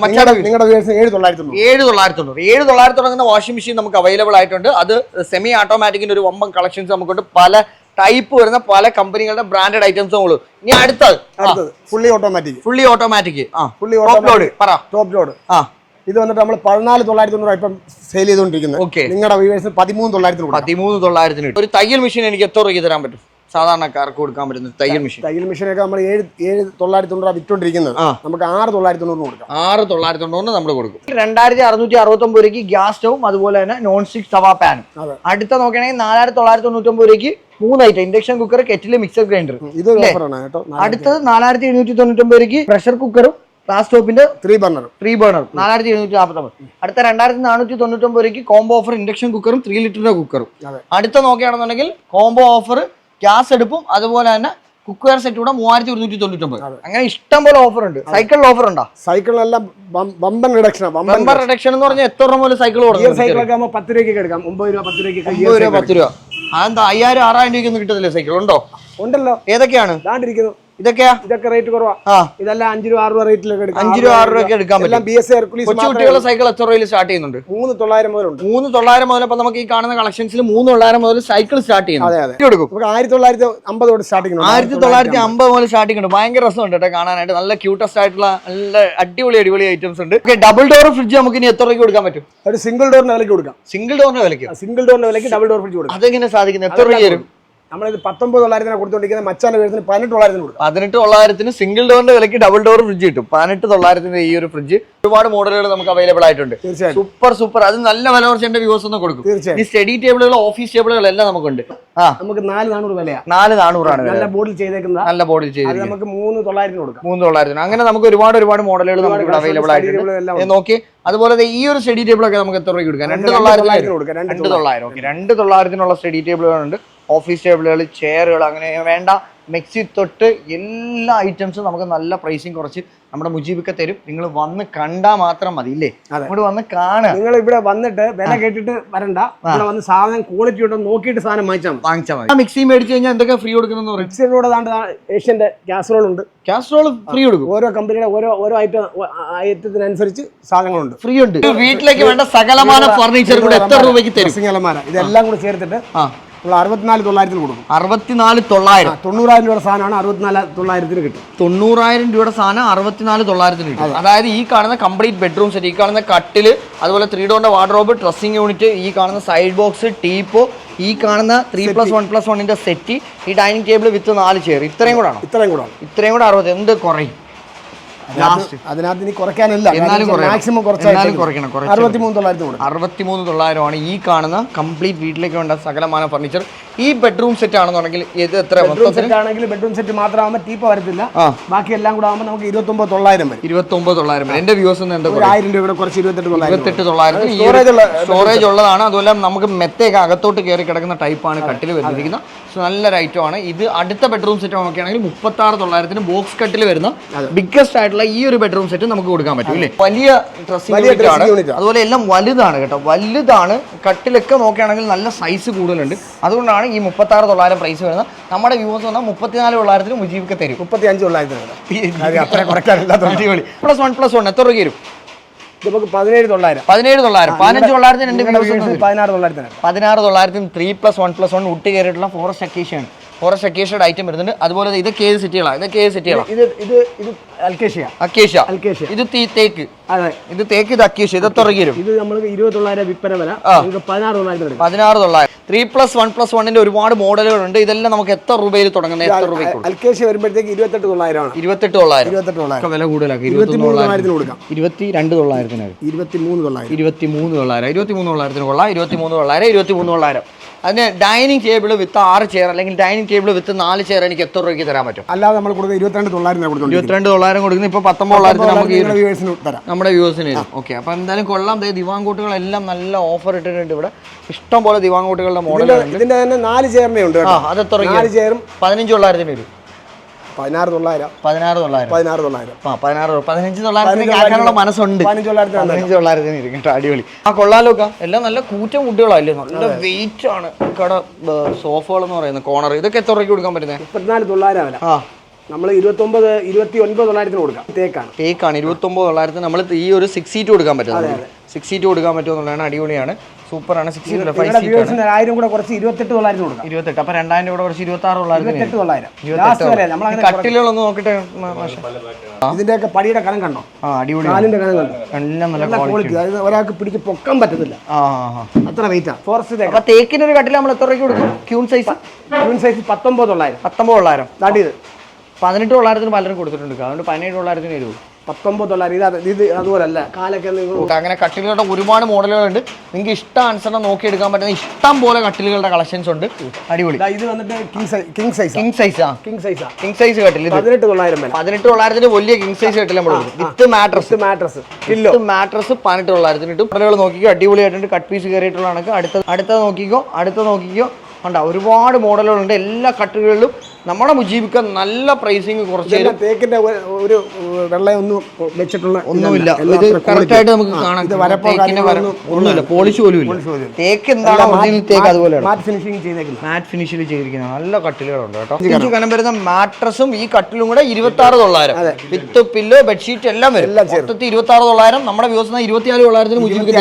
നിങ്ങളുടെ ഏഴ് തൊള്ളായിരത്തി തൊണ്ണൂറ് ഏഴ് തൊള്ളായിരത്തി തൊണ്ണൂറ് ഏഴ് തൊള്ളായിരത്തി തുടങ്ങുന്ന വാഷിംഗ് മെഷീൻ നമുക്ക് അവൈലബിൾ ആയിട്ടുണ്ട്. അത് സെമി ഓട്ടോമാറ്റിക്കിന്റെ ഒരു വമ്പൻ കളക്ഷൻസ് നമുക്കുണ്ട്. പല ടൈപ്പ് വരുന്ന പല കമ്പനികളുടെ ബ്രാൻഡഡ് ഐറ്റംസും ഉള്ളൂ. ഇനി അടുത്തത്. അടുത്തത്. ഫുള്ളി ഓട്ടോമാറ്റിക് ഫുള്ളി ഓട്ടോമാറ്റിക് ആ ഫുള്ളി Top ലോഡ് പറ. ടോപ്പ് ലോഡ് ആ. ഇത് വന്നിട്ട് നമ്മൾ പതിനാല് തൊള്ളായിരത്തി തൊണ്ണൂറ് ഇപ്പം സെയിൽ ചെയ്തുകൊണ്ടിരിക്കുന്നത് ഓക്കെ നിങ്ങളുടെ വ്യൂവേഴ്സിന് പതിമൂന്ന് തൊള്ളായിരത്തി കൊടുക്കാം പതിമൂന്ന് തൊള്ളായിരത്തിന് ഒരു തയ്യൽ മെഷീൻ എനിക്ക് എത്ര രൂപയ്ക്ക് തരാൻ പറ്റും? സാധാരണക്കാർക്ക് കൊടുക്കാൻ പറ്റുന്ന തയ്യൽ മെഷീൻ തയ്യൽ മെഷീനൊക്കെ നമ്മൾ ഏഴ് ഏഴ് തൊള്ളായിരത്തി തൊണ്ണൂറ് വിറ്റോണ്ടിരിക്കുന്നത്. നമുക്ക് ആറ് തൊള്ളായിരത്തി തൊണ്ണൂറ് കൊടുക്കാം. ആറ് തൊള്ളായിരത്തി തൊണ്ണൂറിന് നമ്മൾ കൊടുക്കും. രണ്ടായിരത്തി അറുന്നൂറ്റി അറുപത്തൊമ്പത് രൂപയ്ക്ക് ഗ്യാസ് സ്റ്റവും അതുപോലെ തന്നെ നോൺ സ്റ്റിക് സവാ പാനും. അടുത്ത നോക്കുകയാണെങ്കിൽ നാലായിരത്തി തൊള്ളായിരത്തി തൊണ്ണൂറ്റി ഒമ്പത് രൂപയ്ക്ക് മൂന്ന് item induction cooker kettle mixer grinder. ഇത് അടുത്തത് നാലായിരത്തി എഴുന്നൂറ്റി തൊണ്ണൂറ്റി ഒമ്പത് രൂപയ്ക്ക് പ്രഷർ കുക്കറും ഗ്ലാസ് ടോപ്പിന്റെ ത്രീ ബർണർ ത്രീ ബർണർ നാലായിരത്തി എഴുന്നൂറ്റി നാൽപ്പത്തൊമ്പത് അടുത്ത രണ്ടായിരത്തി നാനൂറ്റി തൊണ്ണൂറ്റൊമ്പത് രൂപയ്ക്ക് കോംബോ ഓഫർ ഇൻഡക്ഷൻ കുക്കറും ത്രീ ലിറ്ററിന്റെ കുക്കറും അതെ. അടുത്ത നോക്കുകയാണെന്നുണ്ടെങ്കിൽ കോംബോ ഓഫർ ഗ്യാസ് എടുപ്പും അതുപോലെ തന്നെ കുക്കർ സെറ്റ് കൂടെ മൂവായിരത്തി ഒരുന്നൂറ്റി തൊണ്ണൂറ്റൊമ്പത് അങ്ങനെ ഇഷ്ടം പോലെ ഓഫർ ഉണ്ട്? സൈക്കിളിൽ ഓഫർ ഉണ്ടോ സൈക്കിളിലെല്ലാം റിഡക്ഷൻ എന്ന് പറഞ്ഞാൽ എത്ര രൂപ പോലെ സൈക്കിൾ ഗിയർ കൊടുക്കും സൈക്കിളൊക്കെ ആകുമ്പോൾ പത്ത് രൂപയ്ക്ക് എടുക്കാം. ഒമ്പത് രൂപ പത്ത് രൂപയ്ക്ക് അമ്പത് രൂപ പത്ത് രൂപ. അതെന്താ? അയ്യായിരം ആറായിരം രൂപയ്ക്ക് ഒന്നും കിട്ടത്തില്ലേ സൈക്കിൾ ഉണ്ടോ? ഉണ്ടല്ലോ. ഏതൊക്കെയാണ്? ദാണ്ടിരിക്കുന്നു. ഇതൊക്കെയാ? ഇതൊക്കെ റേറ്റ് കുറവാ. ഇതെല്ലാം അഞ്ചു രൂപ ആറ് രൂപ റേറ്റിലൊക്കെ എടുക്കാം. അഞ്ചു രൂപ ആറ് രൂപ എടുക്കാൻ പറ്റും. ബി എസ് ഹെർക്കുലീസ് കൊച്ചു കുട്ടികളുടെ സൈക്കിൾ എത്ര രൂപയിൽ സ്റ്റാർട്ട് ചെയ്യുന്നുണ്ട്? മൂന്ന് തൊള്ളായിരം മുതലുണ്ട് മൂന്ന് തൊള്ളായിരം മുതൽ അപ്പൊ നമുക്ക് ഈ കാണുന്ന കളക്ഷൻസിൽ മൂന്ന് തൊള്ളായിരം മുതൽ സൈക്കിൾ സ്റ്റാർട്ട് അതെ, ചെയ്യുന്നു. അതെ. എടുക്കും. നമുക്ക് ആയിരത്തി തൊള്ളായിരത്തി അമ്പത് തൊട്ട് സ്റ്റാർട്ടിംഗ് ആയിരത്തി തൊള്ളായിരത്തി അമ്പത് മുതൽ സ്റ്റാർട്ടിംഗ് ഉണ്ട്. ഭയങ്കര രസമുണ്ട് കേട്ടോ കാണാനായിട്ട്. നല്ല ക്യൂട്ടസ്റ്റ് ആയിട്ടുള്ള നല്ല അടിപൊളി അടിപൊളി ഐറ്റംസ് ഉണ്ട്. ഡബിൾ ഡോർ ഫ്രിഡ്ജ് നമുക്ക് ഇനി എത്ര രൂപയ്ക്ക് കൊടുക്കാൻ പറ്റും? ഒരു സിംഗിൾ ഡോറിന്റെ വിലയ്ക്ക് കൊടുക്കാം. സിംഗിൾ ഡോറിന്റെ വിലയ്ക്ക്? സിംഗിൾ ഡോറിന്റെ വിലയ്ക്ക് ഡബിൾ ഡോർ ഫ്രിഡ്ജ് കൊടുക്കാം. അതെങ്ങനെ സാധിക്കുന്നത്? എത്ര രൂപ വരും? നമ്മളിത് പത്തൊമ്പത് തൊള്ളായിരത്തിന് കൊടുത്തോണ്ടിരിക്കുന്ന മച്ചാന്റെ പേരത്തിന് പതിനെട്ട് തൊള്ളായിരത്തിന് കൊടുക്കും. പതിനെട്ട് തൊള്ളായിരത്തിന് സിംഗിൾ ഡോറിന്റെ വിലയ്ക്ക് ഡബിൾ ഡോർ ഫ്രിഡ്ജ് കിട്ടും. പതിനെട്ട് തൊള്ളായിരത്തിന്റെ ഈ ഒരു ഫ്രിഡ്ജ് ഒരുപാട് മോഡലുകൾ നമുക്ക് അവൈലബിൾ ആയിട്ടുണ്ട്. സൂപ്പർ സൂപ്പർ അത് നല്ല വില വ്യൂസ് ഒന്ന് കൊടുക്കും. ഈ സ്റ്റഡി ടേബിളുകൾ ഓഫീസ് ടേബിളുകൾ എല്ലാം നമുക്കുണ്ട്. ആ. നമുക്ക് നാല് നാനൂറ് വിലയാ. നാല് നാനൂറാണ്. നല്ല ബോർഡിൽ ചെയ്തേക്കുന്നത്. നല്ല ബോർഡിൽ ചെയ്ത് നമുക്ക് മൂന്ന് തൊള്ളായിരത്തിന് കൊടുക്കാം. മൂന്ന് തൊള്ളായിരത്തിന്. അങ്ങനെ നമുക്ക് ഒരുപാട് ഒരുപാട് മോഡലുകൾ നമുക്ക് ഇവിടെ അവൈലബിൾ ആയിട്ടുണ്ട്. നോക്കി. അതുപോലെ ഈ ഒരു സ്റ്റഡി ടേബിൾ ഒക്കെ നമുക്ക് എത്ര രൂപ കൊടുക്കാം? രണ്ട് തൊള്ളായിരത്തിന് കൊടുക്കാം. രണ്ട് രണ്ട് തൊള്ളായിരം. ഓക്കെ. രണ്ട് തൊള്ളായിരത്തിനുള്ള സ്റ്റഡി ടേബിളുകളുണ്ട് ഓഫീസ് ടേബിളുകൾ ചെയറുകൾ അങ്ങനെ വേണ്ട. മിക്സി തൊട്ട് എല്ലാ ഐറ്റംസും നമുക്ക് നല്ല പ്രൈസിങ് കുറച്ച് നമ്മുടെ മുജീബിക്ക തരും. നിങ്ങൾ വന്ന് കണ്ടാൽ മാത്രം മതി ഇല്ലേ? അതെ. വന്ന് കാണുക. നിങ്ങൾ ഇവിടെ വന്നിട്ട് വില കേട്ടിട്ട് വരണ്ട. ഇവിടെ വന്ന് സാധനം ക്വാളിറ്റി ഉണ്ടോ നോക്കിയിട്ട് സാധനം വാങ്ങിച്ചാൽ മതി. വാങ്ങിച്ചാൽ മതി. മിക്സി മേടിച്ച് കഴിഞ്ഞാൽ എന്തൊക്കെ ഫ്രീ കൊടുക്കുന്നു മിക്സിയിലൂടെ ഏഷ്യന്റെ കാസറോൾ ഉണ്ട്. കാസ്ട്രോൾ ഫ്രീ കൊടുക്കും. ഓരോ കമ്പനിയുടെ ഓരോ ഓരോ ഐറ്റം ഐറ്റത്തിനനുസരിച്ച് സാധനങ്ങളുണ്ട്. ഫ്രീ ഉണ്ട്. വീട്ടിലേക്ക് വേണ്ട സകലമാന ഫർണിച്ചർ കൂടെ എത്ര രൂപയ്ക്ക് തരും? ഇതെല്ലാം കൂടി ചേർത്തിട്ട് ആ. നമ്മൾ അറുപത്തിനാല് തൊള്ളായിരത്തിന് കൊടുക്കും. അറുപത്തിനാല് തൊള്ളായിരം. തൊണ്ണൂറായിരം രൂപയുടെ സാധനമാണ് അറുപത്തിനാല് തൊള്ളായിരത്തിന് കിട്ടും. തൊണ്ണൂറായിരം രൂപയുടെ സാധനം അറുപത്തിനാല് തൊള്ളായിരത്തിന് കിട്ടും. അതായത് ഈ കാണുന്ന കംപ്ലീറ്റ് ബെഡ്റൂം സെറ്റ് ഈ കാണുന്ന കട്ടിൽ അതുപോലെ ത്രീ ഡോറിന്റെ വാർഡ്രോബ് ഡ്രസ്സിംഗ് യൂണിറ്റ് ഈ കാണുന്ന സൈഡ് ബോക്സ് ടീപ്പോ ഈ കാണുന്ന ത്രീ പ്ലസ് വൺ പ്ലസ് വണ്ണിന്റെ സെറ്റ് ഈ ഡൈനിങ് ടേബിൾ വിത്ത് നാല് ചെയർ ഇത്രയും കൂടെ ആണോ? ഇത്രയും കൂടാണ് ഇത്രയും കൂടെ അറുപത്. എന്ത് കുറയും? അതിനകത്ത് ഇനി കുറയ്ക്കാനില്ല. എന്നാലും മാക്സിമം എന്നാലും കുറയ്ക്കണം, കുറച്ച് അറുപത്തിമൂന്ന് തൊള്ളായിരത്തിന് അറുപത്തിമൂന്ന് തൊള്ളായിരമാണ് ഈ കാണുന്ന കംപ്ലീറ്റ് വീട്ടിലേക്ക് വേണ്ട സകലമാന ഫർണിച്ചർ ഈ ബെഡ്റൂം സെറ്റ് ആണെന്നുണ്ടെങ്കിൽ ഇത് എത്ര ബെഡ്റൂം സെറ്റ് ആണെങ്കിൽ ബെഡ്റൂം സെറ്റ് മാത്രമാകുമ്പോൾ ടീപ്പ് വരത്തില്ല. ബാക്കി എല്ലാം കൂടെ ആകുമ്പോൾ നമുക്ക് ഇരുപത്തൊമ്പത് തൊള്ളായിരം വരും. ഇരുപത്തി ഒമ്പത് തൊള്ളായിരം വരെ. എന്റെ വ്യൂസ് എന്താ ആയിരം രൂപയുടെ കുറച്ച് ഇരുപത്തെട്ട് തൊള്ളായിരം ഇരുപത്തെട്ട് സ്റ്റോറേജ് ഉള്ളതാണ്. അതുപോലെ നമുക്ക് മെത്തേക്ക് അകത്തോട്ട് കയറി കിടക്കുന്ന ടൈപ്പാണ് കട്ടിൽ വരുന്നിരിക്കുന്ന സോ നല്ലൊരു ഐറ്റം ആണ്. ഇത് അടുത്ത ബെഡ്റൂം സെറ്റ് നോക്കുകയാണെങ്കിൽ മുപ്പത്തി ആറ് തൊള്ളായിരത്തിന് ബോക്സ് കട്ടിൽ വരുന്ന ബിഗ്ഗസ്റ്റ് ആയിട്ടുള്ള ഈ ഒരു ബെഡ്റൂം സെറ്റ് നമുക്ക് കൊടുക്കാൻ പറ്റും ഇല്ലേ? വലിയ ഡ്രസ്സിംഗ് യൂണിറ്റ് ആണ്. അതുപോലെ എല്ലാം വലുതാണ് കേട്ടോ. വലുതാണ്. കട്ടിലൊക്കെ നോക്കുകയാണെങ്കിൽ നല്ല സൈസ് കൂടുതലുണ്ട്. അതുകൊണ്ടാണ് ഈ മുപ്പത്തി ആറ് തൊള്ളായിരം പ്രൈസ് വരുന്നത്. നമ്മുടെ വ്യൂസ് വന്നാൽ മുപ്പത്തിനാല് തൊള്ളായിരത്തിന് മുജീബൊക്കെ തരും മുപ്പത്തി അഞ്ച് തൊള്ളായിരത്തിന് പ്ലസ് വൺ പ്ലസ് വൺ എത്ര രൂപ വരും? നമുക്ക് പതിനേഴ് തൊള്ളായിരം. പതിനേഴ് തൊള്ളായിരം. പതിനഞ്ച് തൊള്ളായിരത്തിന് രണ്ട് പതിനാറ് തൊള്ളായിരത്തിന് പതിനാറ് തൊള്ളായിരത്തിന് three plus one plus one Ut കയറിയിട്ടുള്ള ഫോറസ്റ്റ് അക്കേഷ്യാണ് ഫോറസ്റ്റ് അക്കേഷ്യയുടെ ഐറ്റം വരുന്നുണ്ട്. അതുപോലെ ഇതൊക്കെ ഏത് സിറ്റികളാണ് ഇതൊക്കെ ഏത് സിറ്റികളാണ് ഇത് ഇത് ഇത് അൽക്കേഷ്യ. അക്കേഷ്യ അൽക്കേഷ്യ. ഇത് തീ തേക്ക്. അതെ. ഇത് തേക്ക് ഇത് അക്കേഷ്യ ഇത് എത്ര ഇത് നമ്മൾ ഇരുപത് തൊള്ളായിരം വിൽപ്പന വില. പതിനാറ് തൊള്ളായിരം പതിനാറ് തൊള്ളായിരം. ത്രീ പ്ലസ് വൺ പ്ലസ് വണ്ണിന്റെ ഒരുപാട് മോഡലുകളുണ്ട്. ഇതെല്ലാം നമുക്ക് എത്ര രൂപയിൽ തുടങ്ങുന്നത്? എത്ര രൂപയ്ക്ക് അൽക്കേഷ്യ വരുമ്പോഴത്തേക്ക് ഇരുപത്തെട്ട് തൊള്ളായിരമാണ് ഇരുപത്തെട്ട് തൊള്ളായിരം. ഇരുപത്തെട്ട് തൊള്ളായിരം. വില കൂടുതലാക്കി. ഇരുപത്തി തൊള്ളായിരത്തിന് കൊടുക്കാം. ഇരുപത്തി രണ്ട് തൊള്ളായിരത്തിന് ഇരുപത്തി മൂന്ന് തൊള്ളായിരം. ഇരുപത്തി മൂന്ന് തൊള്ളായിരം. ഇരുപത്തി മൂന്ന് തൊള്ളായിരത്തിന് കൊള്ളാം. ഇരുപത്തി മൂന്ന് തൊള്ളായിരം. ഇരുപത്തി മൂന്ന് തൊള്ളായിരം. അതിന് ഡൈനിങ് ടേബിൾ വിത്ത് ആറ് ചെയർ അല്ലെങ്കിൽ ഡൈനിങ് ടേബിൾ വിത്ത് നാല് ചെയർ എനിക്ക് എത്ര രൂപയ്ക്ക് തരാൻ പറ്റും? അല്ലാതെ നമ്മൾ ഇരുപത്തിരണ്ട് തൊള്ളായിരം കൊടുക്കുന്നത് ഇരുപത്തിരണ്ട് തൊള്ളായിരം കൊടുക്കുന്നത് ഇപ്പൊ പത്തൊമ്പത് നമുക്ക് നമ്മുടെ വ്യൂസിന് ഓക്കെ അപ്പൊ എന്തായാലും കൊള്ളാം. ദിവാങ്കോട്ടുകളെല്ലാം നല്ല ഓഫർ ഇട്ടിട്ടുണ്ട് ഇവിടെ. ഇഷ്ടം പോലെ ദിവാങ്കോട്ടുകളുടെ മോഡൽ ഇതിന്റെ തന്നെ നാല് ചെയറിനെ ഉണ്ട് അത് എത്ര നാല് ചെയറും പതിനഞ്ച് തൊള്ളായിരത്തിന് വരും. പതിനാറ് തൊള്ളായിരം. പതിനാറ് തൊള്ളായിരം. പതിനാറ് തൊള്ളായിരം. ആ പതിനാറ് പതിനഞ്ച് തൊള്ളായിരത്തിന് പതിനഞ്ച് മനസ്സുണ്ട്. പതിനഞ്ച് തൊള്ളായിരത്തിന് പതിനഞ്ച് തൊള്ളായിരത്തിന് ഇരിക്കും കേട്ടോ അടിപൊളി. ആ കൊള്ളാലോക്ക എല്ലാം നല്ല കൂറ്റം കുട്ടികളല്ലേ? നല്ല വെയിറ്റ് ആണ്. കട സോഫകൾ എന്ന് പറയുന്നത് കോണർ ഇതൊക്കെ എത്ര രൂപയ്ക്ക് കൊടുക്കാൻ പറ്റുന്നത് മുപ്പത്തിനാല് തൊള്ളായിരം വില ആ. നമ്മൾ ഇരുപത്തൊമ്പത് ഇരുപത്തി ഒൻപത് തൊള്ളായിരത്തിന് കൊടുക്കാം. തേക്കാണ്. തേക്കാണ്. ഇരുപത്തൊമ്പത് തൊള്ളായിരത്തിന് നമ്മൾ ഈ ഒരു സിക്സ് സീറ്റ് കൊടുക്കാൻ പറ്റും സിക്സ് സീറ്റ് കൊടുക്കാൻ പറ്റുമെന്നുള്ളതാണ് അടിപൊളിയാണ്. സൂപ്പറാണ്. സിക്സ് സീറ്റർ ഫൈവ് സീറ്റർ ആയിരം കൂടെ കുറച്ച് ഇരുപത്തെട്ട് തൊള്ളായിരത്തിന് കൊടുക്കാം. ഇരുപത്തെട്ട്. അപ്പൊ രണ്ടായിരം കൂടെ കുറച്ച് ഇരുപത്തി ആറ് തൊള്ളായിരത്തിന് ഇരുപത്തെട്ട് തൊള്ളായിരം ലാസ്റ്റ് വരെ നമ്മൾ അങ്ങനെ കട്ടിലുകളൊന്ന് നോക്കട്ടെ ഇതിന്റെയൊക്കെ പടിയുടെ കനം കണ്ടോ? ആ അടിപൊളി കാലിന്റെ കനം കണ്ടോ? എല്ലാം നല്ല നല്ല ക്വാളിറ്റി അതായത് ഒരാൾക്ക് പിടിച്ച് പൊക്കാൻ പറ്റത്തില്ല. അത്ര വെയിറ്റാ ഫോറസ്റ്റ് അപ്പൊ ഒരു കട്ടിൽ നമ്മൾ എത്ര രൂപയ്ക്ക് കൊടുക്കും? Queen size? ക്യൂൺ സൈസ് പത്തൊമ്പത് തൊള്ളായിരം പത്തൊമ്പത് തൊള്ളായിരം നാട്ടിയത് പതിനെട്ട് തൊള്ളായിരത്തിന് പലരും കൊടുത്തിട്ടുണ്ട്. അതുകൊണ്ട് പതിനേഴ് തൊള്ളായിരത്തിന് തരുമോ പത്തൊമ്പത് തൊള്ളായിരം ഇത് അത് ഇത് അതുപോലല്ല. കാലൊക്കെ നിങ്ങൾ അങ്ങനെ കട്ടിലുകളുടെ ഒരുപാട് മോഡലുകളുണ്ട്. നിങ്ങൾക്ക് ഇഷ്ടം ആൻസറിനെ നോക്കി എടുക്കാൻ പറ്റുന്ന ഇഷ്ടം പോലെ കട്ടിലുകളുടെ കളക്ഷൻസ് ഉണ്ട്. അടിപൊളി. ഇത് വന്നിട്ട് king size king size size ആ. കിങ് സൈസാ കിങ് സൈസ് കട്ടിൽ പതിനെട്ട് തൊള്ളായിരം പതിനെട്ട് തൊള്ളായിരത്തിന് വലിയ കിങ് സൈസ് കട്ടിൽ നമ്മൾ വിത്ത് മാട്രസ് മാട്രസ് കില്ലോ മാട്രസ് പതിനെട്ട് തൊള്ളായിരത്തിന് കിട്ടും. മോഡലുകൾ നോക്കിക്കോ അടിപൊളിയായിട്ടുണ്ട്. കട്ട് പീസ് കയറിയിട്ടുള്ള കണക്ക്. അടുത്ത അടുത്ത നോക്കിക്കോ അടുത്ത നോക്കിക്കോ. കണ്ട ഒരുപാട് മോഡലുകളുണ്ട് എല്ലാ കട്ടുകളിലും നമ്മുടെ മുജീബിക്ക നല്ല പ്രൈസിങ് കുറച്ച് തേക്കിന്റെ ഒരു- വെള്ളയൊന്നും വെച്ചിട്ടുള്ള ഒന്നുമില്ല ഇതല്ല. ഇത് എല്ലാം അത്ര കറക്റ്റ് quality. ആയിട്ട് നമുക്ക് കാണാം. ഇത് തേക്കിന്റെ ഒന്നുമില്ല. പോളിഷ് പോലും ഇല്ല. തേക്ക് എന്താണ് ഒറിജിനൽ തേക്ക് മാറ്റ് മാറ്റ് ഫിനിഷിൽ നല്ല കട്ടിലുകളുണ്ട് കേട്ടോ. ഇഞ്ച് കനം വരുന്ന മാട്രസും ഈ കട്ടിലും കൂടെ ഇരുപത്തി ആറ് തൊള്ളായിരം വിത്ത് പില്ലോ ബെഡ്ഷീറ്റ് എല്ലാം വരും. മൊത്തത്തിൽ ഇരുപത്തി ആറ് തൊള്ളായിരം. നമ്മുടെ വ്യൂസ് ഇരുപത്തിനാല് തൊള്ളായിരത്തിന് മുജീബിക്ക്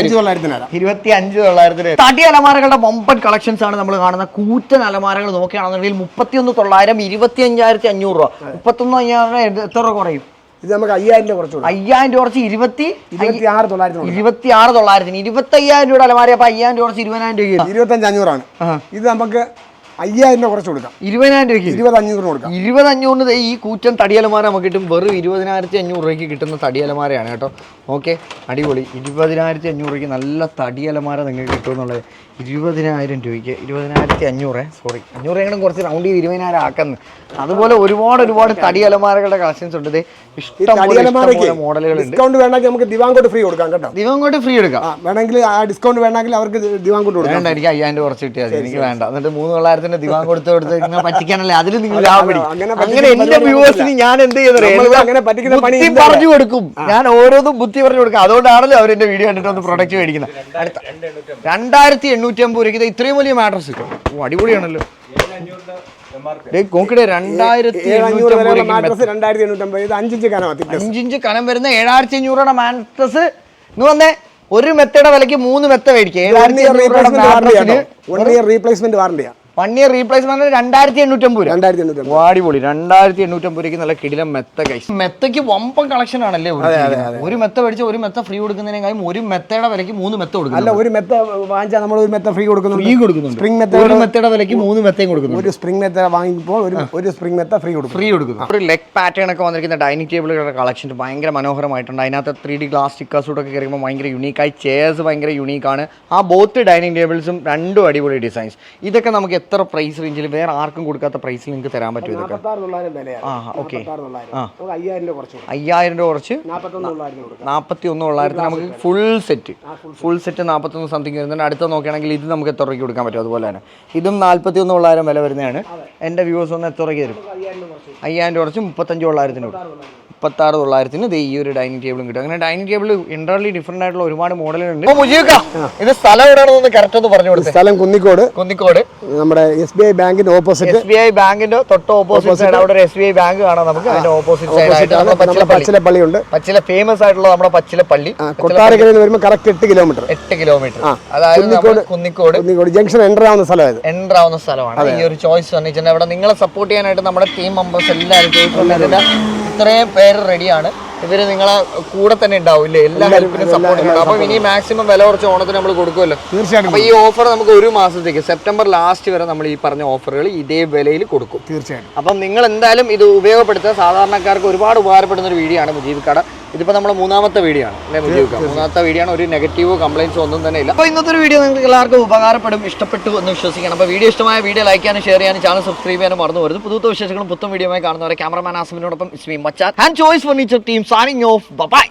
ഇരുപത്തി അഞ്ച് തൊള്ളായിരത്തിന് തടി അലമാരകളുടെ മൊമ്പൻ കളക്ഷൻസ് ആണ് നമ്മൾ കാണുന്ന കൂറ്റൻ അലമാരകൾ നോക്കുകയാണെന്നുണ്ടെങ്കിൽ മുപ്പത്തിയൊന്ന് തൊള്ളായിരം ഇരുപത്തി അഞ്ചായിരത്തി അഞ്ഞൂറ് രൂപ മുപ്പത്തൊന്ന് അയ്യായിരം എത്ര രൂപ കുറയും? ഇത് നമുക്ക് അയ്യായിരം രൂപ കുറച്ച് അയ്യായിരം രൂപ കുറച്ച് ഇരുപത്തി ഇരുപത്തി ആറ് തൊള്ളായിരത്തി ഇരുപത്തി ആറ് തൊള്ളായിരത്തിന്. ഇരുപത്തി അയ്യായിരം രൂപ അലമാരി അപ്പൊ അയ്യായിരം രൂപ കുറച്ച് ഇരുപതിനായിരം രൂപ ഇരുപത്തഞ്ച് അഞ്ഞൂറാണ്. ഇത് നമുക്ക് അയ്യായിരം രൂപ കുറച്ച് കൊടുക്കാം. ഇരുപതിനായിരം രൂപയ്ക്ക്? ഇരുപത് അഞ്ഞൂറിന് കൊടുക്കാം. ഇരുപത് അഞ്ഞൂറിന് ഈ കൂറ്റൻ തടിയലമാര നമുക്ക് കിട്ടും. വെറും ഇരുപതിനായിരത്തി അഞ്ഞൂറ് രൂപയ്ക്ക് കിട്ടുന്ന തടിയലമാരയാണ് കേട്ടോ. ഓക്കെ അടിപൊളി. ഇരുപതിനായിരത്തി അഞ്ഞൂറ് രൂപയ്ക്ക് നല്ല തടിയലമാര നിങ്ങൾക്ക് കിട്ടും എന്നുള്ളത് ഇരുപതിനായിരം രൂപയ്ക്ക്. ഇരുപതിനായിരത്തി അഞ്ഞൂറ് സോറി അഞ്ഞൂറ് എങ്ങനെ കുറച്ച് റൗണ്ട് ചെയ്ത് ഇരുപതിനായിരം ആക്കുന്നു. അതുപോലെ ഒരുപാട് ഒരുപാട് തടി അലമാരകളുടെ കളക്ഷൻസ് ഉണ്ട് ഡിസ്കൗണ്ട് വേണമെങ്കിൽ നമുക്ക് ദിവാങ്കോട്ട് ഫ്രീ കൊടുക്കാം കേട്ടോ. ദിവാങ്കോട്ട് ഫ്രീ എടുക്കാം. ആ വേണമെങ്കിൽ ആ ഡിസ്കൗണ്ട് വേണമെങ്കിൽ അവർക്ക് ദിവാങ്കോട്ട് കൊടുക്കാം. വേണ്ട എനിക്ക് അയ്യായിരം രൂപ കുറച്ച് കിട്ടിയാൽ മതി. എനിക്ക് വേണ്ട. എന്നിട്ട് മൂന്ന് തൊള്ളായിരത്തിന്റെ ദിവാൻ കൊടുത്ത് കൊടുത്ത് ഇങ്ങനെ പറ്റിക്കാനല്ലേ? അതിൽ നിങ്ങൾ. അങ്ങനെ എന്റെ വ്യൂവേഴ്സിന് ഞാൻ എന്ത് ചെയ്യുന്നത്. പറഞ്ഞു കൊടുക്കും. ഞാൻ ഓരോന്നും ബുദ്ധി പറഞ്ഞു കൊടുക്കും. അതുകൊണ്ടാണല്ലോ അവർ എന്റെ വീഡിയോ കണ്ടിട്ട് ഒന്ന് പ്രൊഡക്റ്റ് മേടിക്കുന്നത്. അടുത്ത. രണ്ടായിരത്തി എണ്ണൂറ്റി അമ്പത് രൂപയ്ക്ക് ഇത് ഇത്രയും വലിയ മാട്രസ് ഓ അടിപൊളിയാണല്ലോ. ദേ നോക്കിടെ രണ്ടായിരത്തി അഞ്ഞൂറ് എണ്ണൂറ്റമ്പത് ഇത് അഞ്ചിഞ്ച് കനം വരുന്ന ഏഴായിരത്തി അഞ്ഞൂറുടെ മാട്രസ് ഇന്ന് വന്നേ ഒരു മെത്തയുടെ വിലയ്ക്ക് മൂന്ന് മെത്ത അഞ്ഞൂറ് ഇയർ റീപ്ലേസ്മെന്റ് വാറണ്ടിയാ വൺ ഇയർ റീപ്ലേസ്മെന്റ് രണ്ടായിരത്തി എണ്ണൂറ്റമ്പത് രൂപ. രണ്ടായിരത്തി എണ്ണൂറ്റമ്പത് വാടിപൊളി രണ്ടായിരത്തി എണ്ണൂറ്റമ്പത് രൂപയ്ക്ക് നല്ല കിടിലം മെത്ത കൈസ് മെത്തയ്ക്ക് വമ്പൻ കളക്ഷൻ ആണല്ലേ ഒരു മെത്ത മേടിച്ച ഒരു മെത്ത ഫ്രീ കൊടുക്കുന്നതിനേക്കാളും ഒരു മെത്തയുടെ വിലയ്ക്ക് മൂന്ന് മെത്ത കൊടുക്കും അല്ല ഒരു മെത്ത വാങ്ങിച്ചാൽ നമ്മൾ ഒരു മെത്ത ഫ്രീ കൊടുക്കുന്നു ഫ്രീ കൊടുക്കുന്നു സ്പ്രിംഗ് മെത്ത ഒരു മെത്തയുടെ വിലയ്ക്ക് മൂന്ന് മെത്തയും കൊടുക്കുന്നു ഒരു സ്പ്രിംഗ് മെത്ത വാങ്ങിക്കുമ്പോൾ ഒരു ഒരു സ്പ്രിംഗ് മെത്ത ഫ്രീ കൊടുക്കും. ഫ്രീ കൊടുക്കുന്നു. ഒരു ലെഗ് പാറ്റേൺ ഒക്കെ വന്നിരിക്കുന്ന ഡൈനിങ് ടേബിളുകളുടെ കളക്ഷൻ ഭയങ്കര മനോഹരമായിട്ടുണ്ട്. അതിനകത്ത് ത്രീ ഡി ഗ്ലാസ് സ്റ്റിക്കേഴ്സൂട്ടൊക്കെ കയറുമ്പോൾ ഭയങ്കര യുണീക്കായി ചെയർസ് ഭയങ്കര യുണീക്കാണ് ആ ബോത്ത് ഡൈനിങ് ടേബിൾസും രണ്ടും അടിപൊളി ഡിസൈൻസ് ഇതൊക്കെ നമുക്ക് എത്ര പ്രൈസ് റേഞ്ചിൽ വേറെ ആർക്കും കൊടുക്കാത്ത പ്രൈസിൽ നിങ്ങൾക്ക് തരാൻ പറ്റും ഇതൊക്കെ? ആ. ഓക്കെ അയ്യായിരം രൂപ കുറച്ച് രൂപ നാൽപ്പത്തി ഒന്ന് തൊള്ളായിരത്തിന് നമുക്ക് ഫുൾ സെറ്റ് ഫുൾ സെറ്റ് നാൽപ്പത്തൊന്ന് സംതിങ് വരുന്നുണ്ട്. അടുത്ത നോക്കുകയാണെങ്കിൽ ഇത് നമുക്ക് എത്ര രൂപയ്ക്ക് കൊടുക്കാൻ പറ്റും? അതുപോലെ തന്നെ. ഇതും നാൽപ്പത്തി ഒന്ന് തൊള്ളായിരം വില വരുന്നതാണ്. എന്റെ വ്യൂസ് ഒന്ന് എത്ര രൂപയ്ക്ക് തരും? അയ്യായിരം രൂപ കുറച്ച് അയ്യായിരം രൂപ കുറച്ച് മുപ്പത്തഞ്ച് തൊള്ളായിരത്തിന് കൊടുക്കും. മുപ്പത്താറ് തൊള്ളായിരത്തിന് ദേ ഈ ഒരു ഡൈനിങ് ടേബിളും കിട്ടും. അങ്ങനെ ഡൈനിങ് ടേബിൾ ഇന്റർലി ഡിഫറെന്റ് ആയിട്ടുള്ള ഒരുപാട് മോഡലുണ്ട് ഇത് സ്ഥലം എവിടെയാണെന്ന് കറക്റ്റ് ഒന്ന് പറഞ്ഞു കൊടുത്തേ. സ്ഥലം കുന്നിക്കോട്. കുന്നിക്കോട്. നമ്മുടെ എസ് ബി ഐ ബാങ്കിന്റെ ഓപ്പോസിറ്റ് എസ് ബി ഐ ബാങ്കിന്റെ തൊട്ട് ഓപ്പോസിറ്റ് സൈഡ് അവിടെ ഒരു എസ് ബി ഐ ബാങ്ക് കാണാം നമുക്ക്. അതിന്റെ ഓപ്പോസിറ്റ് സൈഡ് ആയിട്ട് പച്ചിലപ്പള്ളി. പച്ചില പള്ളിയുണ്ട് പച്ചില ഫേമസ് ആയിട്ടുള്ള നമ്മുടെ പച്ചിലപ്പള്ളി. കൊട്ടാരക്കരയിൽ നിന്ന് വരുമ്പോൾ കറക്റ്റ് എട്ട് കിലോമീറ്റർ എട്ട് കിലോമീറ്റർ അതായത് കുന്നിക്കോട്. കുന്നിക്കോട്. ജംഗ്ഷൻ എന്റർ ആവുന്ന സ്ഥലമാണ് എന്റർ ആവുന്ന സ്ഥലമാണ്. ഈ ഒരു ചോയ്സ് വന്നിട്ടുണ്ടെങ്കിൽ അവിടെ നിങ്ങളെ സപ്പോർട്ട് ചെയ്യാനായിട്ട് നമ്മുടെ ടീം മെമ്പേഴ്സ് എല്ലാവരും ഫർണിച്ചറിന്റെ ഇത്രയും പേര് റെഡിയാണ് ഇവർ നിങ്ങളെ കൂടെ തന്നെ ഉണ്ടാവും ഇല്ലേ എല്ലാ ഹെൽപ്പിനും സപ്പോർട്ട് ഉണ്ടാവും. അപ്പൊ ഇനി മാക്സിമം വില കുറച്ച് ഓണത്തിന് നമ്മൾ കൊടുക്കുമല്ലോ. തീർച്ചയായിട്ടും അപ്പൊ ഈ ഓഫർ നമുക്ക് ഒരു മാസത്തേക്ക് സെപ്റ്റംബർ ലാസ്റ്റ് വരെ നമ്മൾ ഈ പറഞ്ഞ ഓഫറുകൾ ഇതേ വിലയിൽ കൊടുക്കും. തീർച്ചയായിട്ടും. അപ്പം നിങ്ങൾ എന്തായാലും ഇത് ഉപയോഗപ്പെടുത്തുക. സാധാരണക്കാർക്ക് ഒരുപാട് ഉപകാരപ്പെടുന്ന ഒരു വീഡിയോ ആണ് മുജീബ് കട. ഇതിപ്പോ നമ്മുടെ മൂന്നാമത്തെ വീഡിയോ ആണ് അല്ലേ മുജീബ് കട? മൂന്നാമത്തെ വീഡിയോ ആണ്. ഒരു നെഗറ്റീവോ കംപ്ലൈൻസോ ഒന്നും തന്നെ ഇല്ല. അപ്പോൾ ഇന്നത്തെ ഒരു വീഡിയോ നിങ്ങൾക്ക് എല്ലാവർക്കും ഉപകാരപ്പെടും ഇഷ്ടപ്പെട്ടു എന്ന് വിശ്വസിക്കണം. അപ്പോൾ വീഡിയോ ഇഷ്ടമായ വീഡിയോ ലൈക്ക് ചെയ്യാനും ഷെയർ ചെയ്യാനും ചാനൽ സബ്സ്ക്രൈബ് ചെയ്യാനും മറന്നു വരുന്നത് പുതുത്ത വിശേഷങ്ങളും പുത്തൻ വീഡിയോമായി കാണുന്നവരെ ക്യാമറമാൻ ആസമിനോടൊപ്പം ഇസ്മി മച്ചാൻ. And choice furniture team signing off bye